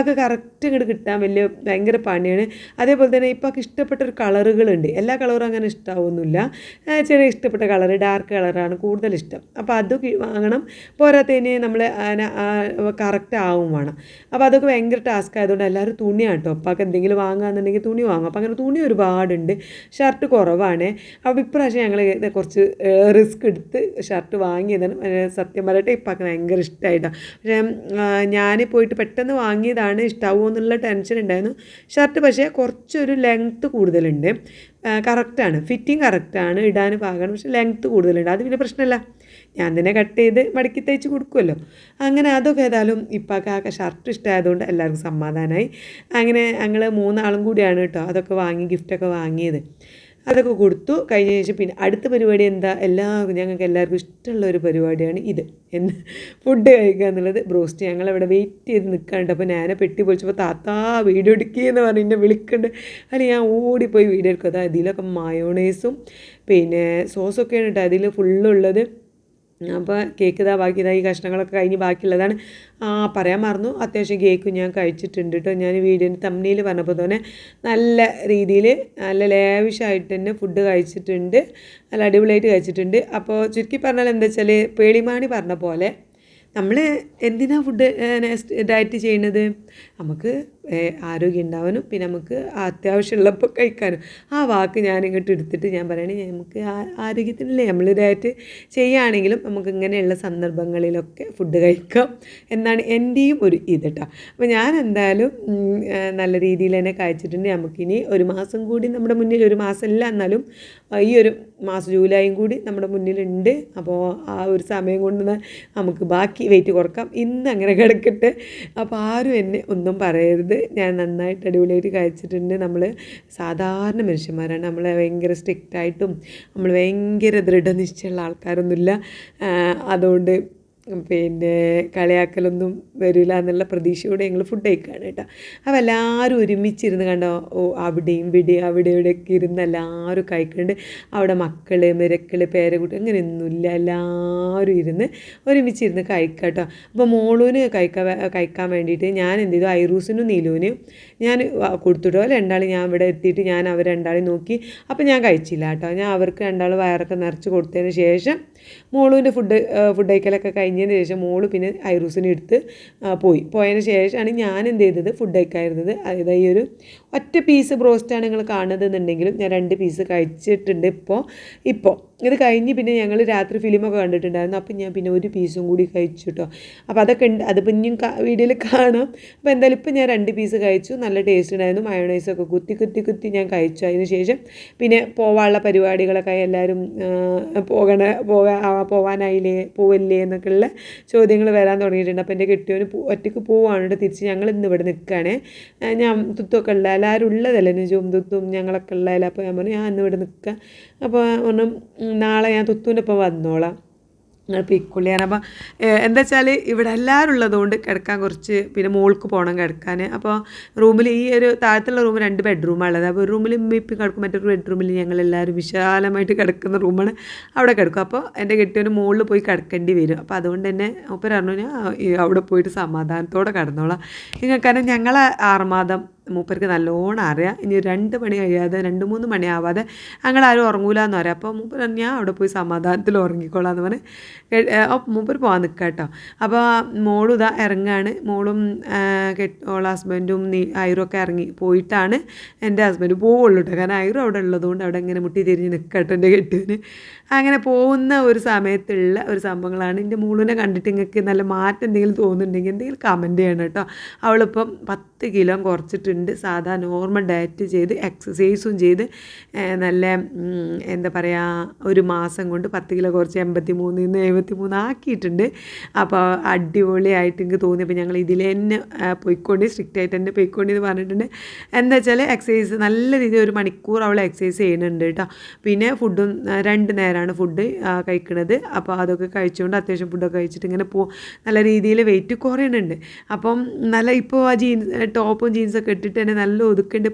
അത് കറക്റ്റ് ഇങ്ങോട്ട് കിട്ടാൻ വലിയ ഭയങ്കര പണിയാണ്. അതേപോലെ തന്നെ ഇപ്പൊക്കെ ഇഷ്ടപ്പെട്ട ഒരു കളറുകളുണ്ട്. എല്ലാ കളറും അങ്ങനെ ഇഷ്ടമാവുന്നില്ല ചെറിയ ഇഷ്ടപ്പെട്ട കളർ ഡാർക്ക് കളറാണ് കൂടുതൽ ഇഷ്ടം. അപ്പോൾ അത് വാങ്ങണം. പോരാത്തതിന് നമ്മൾ കറക്റ്റ് ആവും വേണം. അപ്പോൾ അതൊക്കെ ഭയങ്കര ടാസ്ക് ആയതുകൊണ്ട് എല്ലാവരും തുണിയാണ് കേട്ടോ എന്തെങ്കിലും വാങ്ങുകയെന്നുണ്ടെങ്കിൽ തുണി വാങ്ങും. അപ്പോൾ അങ്ങനെ തുണി ഒരുപാടുണ്ട്. ഷർട്ട് കുറവാണ് കുറവാണ്. അപ്പോൾ ഇപ്രാവശ്യം ഞങ്ങൾ കുറച്ച് റിസ്ക് എടുത്ത് ഷർട്ട് വാങ്ങിയതാണ്. സത്യം പറയട്ടെ ഇപ്പൊക്കെ ഭയങ്കര ഇഷ്ടമായിട്ടാണ് പക്ഷേ ഞാൻ പോയിട്ട് പെട്ടെന്ന് വാങ്ങിയതാണ് ഇഷ്ടാവുമോ എന്നുള്ള ടെൻഷൻ ഉണ്ടായിരുന്നു. ഷർട്ട് പക്ഷേ കുറച്ചൊരു ലെങ്ത്ത് കൂടുതലുണ്ട്. കറക്റ്റാണ്. ഫിറ്റിംഗ് കറക്റ്റാണ്. ഇടാൻ പാകണം. പക്ഷേ ലെങ്ത്ത് കൂടുതലുണ്ട്. അത് പിന്നെ പ്രശ്നമല്ല ഞാൻ തന്നെ കട്ട് ചെയ്ത് മടക്കി തയ്ച്ച് കൊടുക്കുമല്ലോ അങ്ങനെ അതൊക്കെ ഏതായാലും ഇപ്പം ആ ഷർട്ട് ഇഷ്ടമായതുകൊണ്ട് എല്ലാവർക്കും സമാധാനമായി അങ്ങനെ ഞങ്ങൾ മൂന്നാളും കൂടിയാണ് കേട്ടോ അതൊക്കെ വാങ്ങി ഗിഫ്റ്റൊക്കെ വാങ്ങിയത്. അതൊക്കെ കൊടുത്തു. കഴിഞ്ഞ ശേഷം പിന്നെ അടുത്ത പരിപാടി എന്താ? എല്ലാ ഞങ്ങൾക്ക് എല്ലാവർക്കും ഇഷ്ടമുള്ള ഒരു പരിപാടിയാണ് ഇത്. എന്ന് ഫുഡ് കഴിക്കുക എന്നുള്ളത്. ബ്രോസ്റ്റ് ഞങ്ങളവിടെ വെയിറ്റ് ചെയ്ത് നിൽക്കാണ്ട് അപ്പോൾ ഞാനെ പെട്ടി പൊളിച്ചപ്പോൾ താത്താ വീഡിയോ എടുക്കുകയെന്ന് പറഞ്ഞ് എന്നെ വിളിക്കുന്നുണ്ട്. അല്ലെങ്കിൽ ഞാൻ ഓടിപ്പോയി വീഡിയോ എടുക്കും. അതായത് ഇതിലൊക്കെ മയോണൈസും പിന്നെ സോസൊക്കെയാണ് കേട്ടോ. അതിൽ ഫുള്ളുള്ളത് അപ്പോൾ കേക്ക് ഇതാ ബാക്കി ഈ കഷ്ണങ്ങളൊക്കെ കഴിഞ്ഞ് ബാക്കിയുള്ളതാണ്. ആ പറയാൻ മറന്നു. അത്യാവശ്യം കേക്ക് ഞാൻ കഴിച്ചിട്ടുണ്ട് കേട്ടോ. ഞാൻ വീഡിയോന്റെ തമ്മിയിൽ പറഞ്ഞപ്പോൾ തന്നെ നല്ല രീതിയിൽ നല്ല ലേവിഷായിട്ട് തന്നെ ഫുഡ് കഴിച്ചിട്ടുണ്ട്. നല്ല അടിപൊളിയായിട്ട് കഴിച്ചിട്ടുണ്ട്. അപ്പോൾ ചുരുക്കി പറഞ്ഞാൽ എന്താ വെച്ചാൽ പേളിമാണി പറഞ്ഞ പോലെ നമ്മൾ എന്തിനാണ് ഫുഡ് ഡയറ്റ് ചെയ്യുന്നത്? നമുക്ക് ആരോഗ്യം ഉണ്ടാവാനും പിന്നെ നമുക്ക് അത്യാവശ്യമുള്ളപ്പോൾ കഴിക്കാനും. ആ വാക്ക് ഞാൻ ഇങ്ങോട്ട് എടുത്തിട്ട് ഞാൻ പറയണേ നമുക്ക് ആരോഗ്യത്തിനല്ലേ നമ്മളിതായിട്ട് ചെയ്യുകയാണെങ്കിലും നമുക്ക് ഇങ്ങനെയുള്ള സന്ദർഭങ്ങളിലൊക്കെ ഫുഡ് കഴിക്കാം എന്നാണ് എന്റെയും ഒരു ഇത് കേട്ടോ അപ്പോൾ ഞാൻ എന്തായാലും നല്ല രീതിയിൽ തന്നെ കഴിച്ചിട്ടുണ്ട്. നമുക്കിനി ഒരു മാസം കൂടി നമ്മുടെ മുന്നിൽ ഒരു മാസമല്ല എന്നാലും ഈ ഒരു മാസം ജൂലൈയും കൂടി നമ്മുടെ മുന്നിലുണ്ട്. അപ്പോൾ ആ ഒരു സമയം കൊണ്ട് നമുക്ക് ബാക്കി വെയിറ്റ് കുറക്കാം. ഇന്ന് അങ്ങനെ കിടക്കട്ടെ. അപ്പോൾ ആരും എന്നെ ഒന്നും പറയരുത്. ഞാൻ നന്നായിട്ട് അടിപൊളിയായിട്ട് കഴിച്ചിട്ടുണ്ട്. നമ്മൾ സാധാരണ മനുഷ്യന്മാരാണ്. നമ്മൾ ഭയങ്കര സ്ട്രിക്റ്റായിട്ടും നമ്മൾ ഭയങ്കര ദൃഢനിശ്ചയമുള്ള ആൾക്കാരൊന്നുമില്ല. അതുകൊണ്ട് പിന്നെ കളിയാക്കലൊന്നും വരില്ല എന്നുള്ള പ്രതീക്ഷയോടെ ഞങ്ങൾ ഫുഡ് കഴിക്കുകയാണ് കേട്ടോ. അപ്പോൾ എല്ലാവരും ഒരുമിച്ചിരുന്ന് കണ്ടോ ഓ അവിടെയും ഇവിടെയും അവിടെ ഇവിടെയൊക്കെ ഇരുന്ന് എല്ലാവരും കഴിക്കുന്നുണ്ട് അവിടെ മക്കൾ മിരക്കൾ പേരക്കുട്ടി അങ്ങനെയൊന്നുമില്ല എല്ലാവരും ഇരുന്ന് ഒരുമിച്ചിരുന്ന് കഴിക്കുക കേട്ടോ. അപ്പോൾ മോളൂന് കഴിക്കാൻ കഴിക്കാൻ വേണ്ടിയിട്ട് ഞാൻ എന്ത് ചെയ്തു? ഐറൂസിനും നീലൂനും ഞാൻ കൊടുത്തിട്ടോ. രണ്ടാളും ഞാൻ ഇവിടെ എത്തിയിട്ട് ഞാൻ അവർ രണ്ടാളും നോക്കി. അപ്പോൾ ഞാൻ കഴിച്ചില്ല കേട്ടോ. ഞാൻ അവർക്ക് രണ്ടാൾ വയറൊക്കെ നിറച്ച് കൊടുത്തതിന് ശേഷം മോളുവിന്റെ ഫുഡ് ഫുഡ് കഴിക്കലൊക്കെ കഴിഞ്ഞതിന് ശേഷം മോൾ പിന്നെ ഐറൂസിനെ എടുത്ത് പോയി. പോയതിന് ശേഷമാണ് ഞാൻ എന്ത് ചെയ്തത്? ഫുഡ് കഴിക്കാതിരുന്നത്. അതായത് ഈ ഒരു ഒറ്റ പീസ് ബ്രോസ്റ്റാണ് നിങ്ങൾ കാണുന്നതെന്നുണ്ടെങ്കിലും ഞാൻ രണ്ട് പീസ് കഴിച്ചിട്ടുണ്ട് ഇപ്പോൾ ഇപ്പോൾ ഇത് കഴിഞ്ഞ് പിന്നെ ഞങ്ങൾ രാത്രി ഫിലിമൊക്കെ കണ്ടിട്ടുണ്ടായിരുന്നു. അപ്പം ഞാൻ പിന്നെ ഒരു പീസും കൂടി കഴിച്ചു കേട്ടോ അപ്പോൾ അതൊക്കെ ഉണ്ട് അത് പിന്നെയും വീഡിയോയിൽ കാണാം. അപ്പോൾ എന്തായാലും ഇപ്പം ഞാൻ രണ്ട് പീസ് കഴിച്ചു. നല്ല ടേസ്റ്റ് ഉണ്ടായിരുന്നു. മയോണൈസൊക്കെ കുത്തി കുത്തി കുത്തി ഞാൻ കഴിച്ചു. അതിന് ശേഷം പിന്നെ പോവാനുള്ള പരിപാടികളൊക്കെ എല്ലാവരും പോകണ പോകാൻ പോവാനായില്ലേ പോവില്ലേ എന്നൊക്കെയുള്ള ചോദ്യങ്ങൾ വരാൻ തുടങ്ങിയിട്ടുണ്ട്. അപ്പോൾ എന്റെ കെട്ടിയവന് ഒറ്റയ്ക്ക് പോവാണ് തിരിച്ച് ഞങ്ങൾ ഇന്ന് ഇവിടെ നിൽക്കുകയാണ്. ഞാൻ തുത്തൊക്കെ ഉള്ള എല്ലാവരും ഉള്ളതല്ലേ? നിജവും തുത്തും ഞങ്ങളൊക്കെ ഉള്ളതല്ല അപ്പോൾ ഞാൻ പറഞ്ഞു ഞാൻ ഇന്ന് ഇവിടെ നിൽക്കുക അപ്പോൾ പറഞ്ഞു നാളെ ഞാൻ തുത്തുവിന്റെ ഒപ്പം വന്നോളാം. പിക്കുള്ളിയാണ് അപ്പം എന്താ വെച്ചാൽ ഇവിടെ എല്ലാവരും ഉള്ളതുകൊണ്ട് കിടക്കാൻ കുറച്ച് പിന്നെ മോൾക്ക് പോകണം കിടക്കാൻ. അപ്പോൾ റൂമിൽ ഈ ഒരു താഴത്തുള്ള റൂം രണ്ട് ബെഡ്റൂമാണ് ഉള്ളത്. അപ്പോൾ ഒരു റൂമിൽ ഇപ്പം കിടക്കും. മറ്റൊരു ബെഡ്റൂമിൽ ഞങ്ങൾ എല്ലാവരും വിശാലമായിട്ട് കിടക്കുന്ന റൂമാണ് അവിടെ കിടക്കും. അപ്പോൾ എന്റെ കെട്ടിയൊരു മുകളിൽ പോയി കിടക്കേണ്ടി വരും. അപ്പോൾ അതുകൊണ്ട് തന്നെ ഒപ്പം പറഞ്ഞു അവിടെ പോയിട്ട് സമാധാനത്തോടെ കിടന്നോളാം. കാരണം ഞങ്ങളെ ആറുമാദം മൂപ്പർക്ക് നല്ലോണം അറിയാം. ഇനി രണ്ട് മണി കഴിയാതെ രണ്ട് മൂന്ന് മണിയാവാതെ ഞങ്ങളാരും ഉറങ്ങൂല എന്ന് പറയാം. അപ്പോൾ മൂപ്പർ ഞാൻ അവിടെ പോയി സമാധാനത്തിൽ ഉറങ്ങിക്കോളാം എന്ന് പറഞ്ഞ് മൂപ്പർ പോകാൻ നിൽക്കുക കേട്ടോ അപ്പോൾ മോളും ഇതാ ഇറങ്ങാണ്. മോളും ഓള ഹസ്ബൻഡും നീ ഐറൊക്കെ ഇറങ്ങി പോയിട്ടാണ് എന്റെ ഹസ്ബൻഡ് പോവുള്ളൂ കേട്ടോ കാരണം ഐറോ അവിടെ ഉള്ളതുകൊണ്ട് അവിടെ ഇങ്ങനെ മുട്ടി തിരിഞ്ഞ് നിൽക്കട്ടെ എന്റെ കെട്ടിന് അങ്ങനെ പോകുന്ന ഒരു സമയത്തുള്ള ഒരു സംഭവങ്ങളാണ്. എന്റെ മോളിനെ കണ്ടിട്ട് നിങ്ങൾക്ക് നല്ല മാറ്റം എന്തെങ്കിലും തോന്നുന്നുണ്ടെങ്കിൽ എന്തെങ്കിലും കമന്റ് ചെയ്യണം കേട്ടോ അവളിപ്പം പത്ത് കിലോ കുറച്ചിട്ടുണ്ട്. സാധാ നോർമൽ ഡയറ്റ് ചെയ്ത് എക്സസൈസും ചെയ്ത് നല്ല എന്താ പറയുക ഒരു മാസം കൊണ്ട് പത്ത് കിലോ കുറച്ച് എൺപത്തി മൂന്നിൽ നിന്ന് എഴുപത്തി മൂന്ന് ആക്കിയിട്ടുണ്ട്. അപ്പോൾ അടിപൊളിയായിട്ട് എനിക്ക് തോന്നിയപ്പോൾ ഞങ്ങൾ ഇതിൽ തന്നെ പോയിക്കൊണ്ട് സ്ട്രിക്റ്റ് ആയിട്ട് തന്നെ പോയിക്കൊണ്ട് എന്ന് പറഞ്ഞിട്ടുണ്ട്. എന്താ വെച്ചാൽ എക്സസൈസ് നല്ല രീതിയിൽ ഒരു മണിക്കൂർ അവൾ എക്സസൈസ് ചെയ്യുന്നുണ്ട് കേട്ടോ. പിന്നെ ഫുഡും രണ്ട് നേരമാണ് ഫുഡ് കഴിക്കുന്നത് അപ്പോൾ അതൊക്കെ കഴിച്ചുകൊണ്ട് അത്യാവശ്യം ഫുഡൊക്കെ കഴിച്ചിട്ട് ഇങ്ങനെ പോ നല്ല രീതിയിൽ വെയിറ്റ് കുറയുന്നുണ്ട്. അപ്പം നല്ല ഇപ്പോൾ ആ ജീൻസ് ടോപ്പും ജീൻസൊക്കെ ഇട്ടിട്ട് തന്നെ നല്ല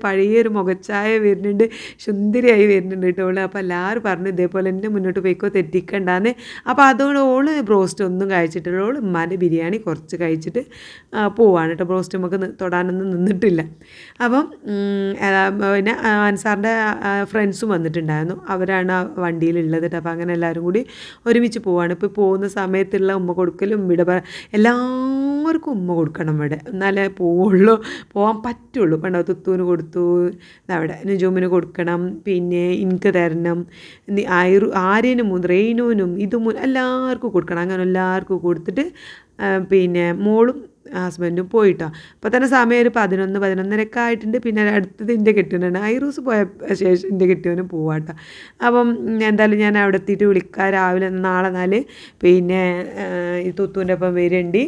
പഴയ പഴയൊരു മുഖച്ചായ വരുന്നുണ്ട്. സുന്ദരിയായി വരുന്നുണ്ട് കേട്ടോ ഓൾ. അപ്പോൾ എല്ലാവരും പറഞ്ഞു ഇതേപോലെ തന്നെ മുന്നോട്ട് പോയിക്കോ തെറ്റിക്കണ്ടാന്ന്. അപ്പോൾ അതുകൊണ്ട് ഓൾ ബ്രോസ്റ്റ് ഒന്നും കഴിച്ചിട്ടില്ല. ഓൾ ഉമ്മാന്റെ ബിരിയാണി കുറച്ച് കഴിച്ചിട്ട് പോവാണ് കേട്ടോ. ബ്രോസ്റ്റ് നമുക്ക് തൊടാനൊന്നും നിന്നിട്ടില്ല. അപ്പം പിന്നെ അൻസാറിന്റെ ഫ്രണ്ട്സും വന്നിട്ടുണ്ടായിരുന്നു. അവരാണ് ആ വണ്ടിയിലുള്ളത് അപ്പോൾ അങ്ങനെ എല്ലാവരും കൂടി ഒരുമിച്ച് പോവാണ്. ഇപ്പോൾ പോകുന്ന സമയത്തുള്ള ഉമ്മ കൊടുക്കലും ഇവിടെ എല്ലാവർക്കും ഉമ്മ കൊടുക്കണം ഇവിടെ. എന്നാലേ പോവുള്ളൂ. പോകാൻ പറ്റുള്ളൂ. കണ്ടോ തുത്തൂന് കൊടുത്തു അവിടെ നിജോമിന് കൊടുക്കണം പിന്നെ എനിക്ക് തരണം ആയിരു ആര്യനും റെയിനൂനും ഇതും എല്ലാവർക്കും കൊടുക്കണം. അങ്ങനെ എല്ലാവർക്കും കൊടുത്തിട്ട് പിന്നെ മോളും ഹസ്ബൻഡും പോയിട്ടോ. അപ്പോൾ തന്നെ സമയം ഒരു പതിനൊന്ന് പതിനൊന്നരക്കെ ആയിട്ടുണ്ട്. പിന്നെ അടുത്തത് എന്റെ കെട്ടിയവനാണ് ഐറൂസ് പോയ ശേഷം എന്റെ കെട്ടിയവനും പോവാട്ടോ. അപ്പം എന്തായാലും ഞാൻ അവിടെ എത്തിയിട്ട് വിളിക്കാം രാവിലെ നാളെ നാല് പിന്നെ ഈ തുത്തൂന്റെ ഒപ്പം വരുന്നുണ്ട്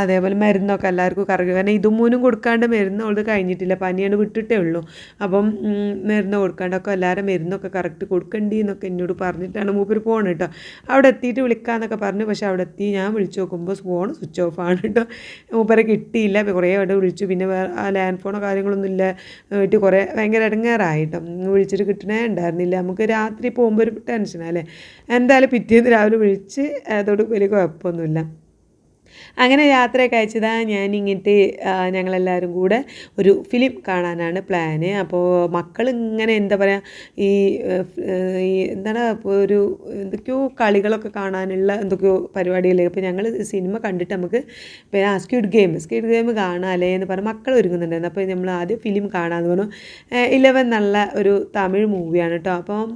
അതേപോലെ മരുന്നൊക്കെ എല്ലാവർക്കും കറക്റ്റ് കാരണം ഇതും മൂന്നും കൊടുക്കാണ്ട് മരുന്ന് അവൾക്ക് കഴിഞ്ഞിട്ടില്ല. പനിയാണ് വിട്ടിട്ടേ ഉള്ളൂ. അപ്പം മരുന്ന് കൊടുക്കാണ്ടൊക്കെ എല്ലാവരും മരുന്നൊക്കെ കറക്റ്റ് കൊടുക്കണ്ടി എന്നൊക്കെ എന്നോട് പറഞ്ഞിട്ടാണ് മൂപ്പർ പോകണം കേട്ടോ. അവിടെ എത്തിയിട്ട് വിളിക്കാമെന്നൊക്കെ പറഞ്ഞു. പക്ഷേ അവിടെ എത്തി ഞാൻ വിളിച്ചു നോക്കുമ്പോൾ ഫോൺ സ്വിച്ച് ഓഫ് ആണ് കേട്ടോ. മൂപ്പരെ കിട്ടിയില്ല. കുറേ അവിടെ വിളിച്ചു. പിന്നെ ലാൻഡ് ഫോണോ കാര്യങ്ങളൊന്നും ഇല്ല. വീട്ടിൽ കുറേ ഭയങ്കര ഇടങ്ങേറായിട്ടോ വിളിച്ചിട്ട് കിട്ടണേ ഉണ്ടായിരുന്നില്ല. നമുക്ക് രാത്രി പോകുമ്പോൾ ഒരു ടെൻഷനാണ് അല്ലേ? എന്തായാലും പിറ്റേന്ന് രാവിലെ വിളിച്ച് അതോട് വലിയ കുഴപ്പമൊന്നുമില്ല. അങ്ങനെ യാത്രയൊക്കെ അയച്ചതാ ഞാൻ ഇങ്ങോട്ട് ഞങ്ങളെല്ലാവരും കൂടെ ഒരു ഫിലിം കാണാനാണ് പ്ലാന്. അപ്പോൾ മക്കൾ ഇങ്ങനെ എന്താ പറയുക ഈ എന്താണ് ഒരു എന്തൊക്കെയോ കളികളൊക്കെ കാണാനുള്ള എന്തൊക്കെയോ പരിപാടികളിൽ അപ്പോൾ ഞങ്ങൾ സിനിമ കണ്ടിട്ട് നമുക്ക് പിന്നെ ആ സ്ക്യൂഡ് ഗെയിം സ്ക്യൂഡ് ഗെയിം കാണാമല്ലേ എന്ന് പറഞ്ഞ് മക്കൾ ഒരുങ്ങുന്നുണ്ടായിരുന്നു. അപ്പോൾ നമ്മൾ ആദ്യം ഫിലിം കാണാമെന്ന് പറഞ്ഞു. ഇലവൻ നല്ല ഒരു തമിഴ് മൂവിയാണ് കേട്ടോ അപ്പം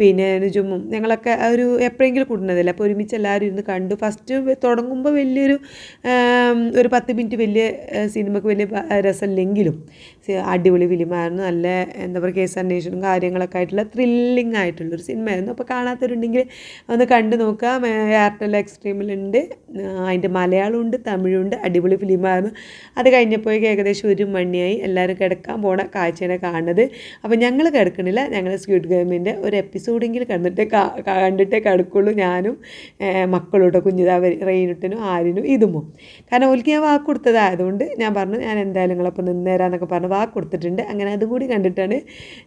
പിന്നെ നുജുമും ഞങ്ങളൊക്കെ ഒരു എപ്പോഴെങ്കിലും കൂടുന്നതല്ലേ. അപ്പോൾ ഒരുമിച്ച് എല്ലാവരും ഇരുന്ന് കണ്ടു. ഫസ്റ്റ് തുടങ്ങുമ്പോൾ വലിയൊരു ഒരു പത്ത് മിനിറ്റ് വലിയ സിനിമക്ക് വലിയ രസമില്ലെങ്കിലും അടിപൊളി ഫിലിമായിരുന്നു. നല്ല എന്താ പറയുക കേസ് അന്വേഷണം കാര്യങ്ങളൊക്കെ ആയിട്ടുള്ള ത്രില്ലിംഗ് ആയിട്ടുള്ളൊരു സിനിമയായിരുന്നു അപ്പോൾ കാണാത്തവരുണ്ടെങ്കിൽ ഒന്ന് കണ്ടു നോക്കാം എയർടെൽ എക്സ്ട്രീമിലുണ്ട് അതിന്റെ മലയാളമുണ്ട് തമിഴുണ്ട് അടിപൊളി ഫിലിമായിരുന്നു. അത് കഴിഞ്ഞപ്പോഴേക്ക് ഏകദേശം ഒരു മണിയായി എല്ലാവരും കിടക്കാൻ പോണ കാഴ്ചയാണ് കാണുന്നത്. അപ്പോൾ ഞങ്ങൾ കിടക്കണില്ല. ഞങ്ങൾ സ്വീറ്റ് ഗെയിമിന്റെ ഒരു എപ്പിസോഡെങ്കിലും കണ്ടിട്ട് കണ്ടിട്ടേ കിടക്കുള്ളൂ ഞാനും മക്കളോട്ടോ കുഞ്ഞിതാവ് റെയിനുട്ടനും ആരിനും ഇതുമോ കാരണം ഓൽക്ക് ഞാൻ വാക്ക് കൊടുത്തതായതുകൊണ്ട് ഞാൻ പറഞ്ഞു ഞാൻ എന്തായാലും നിങ്ങളൊപ്പം നിന്നേരാന്നൊക്കെ പറഞ്ഞ്. വാക്ക് കൊടുത്തിട്ടുണ്ട്. അങ്ങനെ അതും കൂടി കണ്ടിട്ടാണ്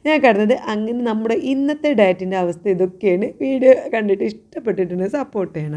ഞാൻ കിടന്നത്. അങ്ങനെ നമ്മുടെ ഇന്നത്തെ ഡയറ്റിന്റെ അവസ്ഥ ഇതൊക്കെയാണ്. വീഡിയോ കണ്ടിട്ട് ഇഷ്ടപ്പെട്ടിട്ടുണ്ട് സപ്പോർട്ട് ചെയ്യണം.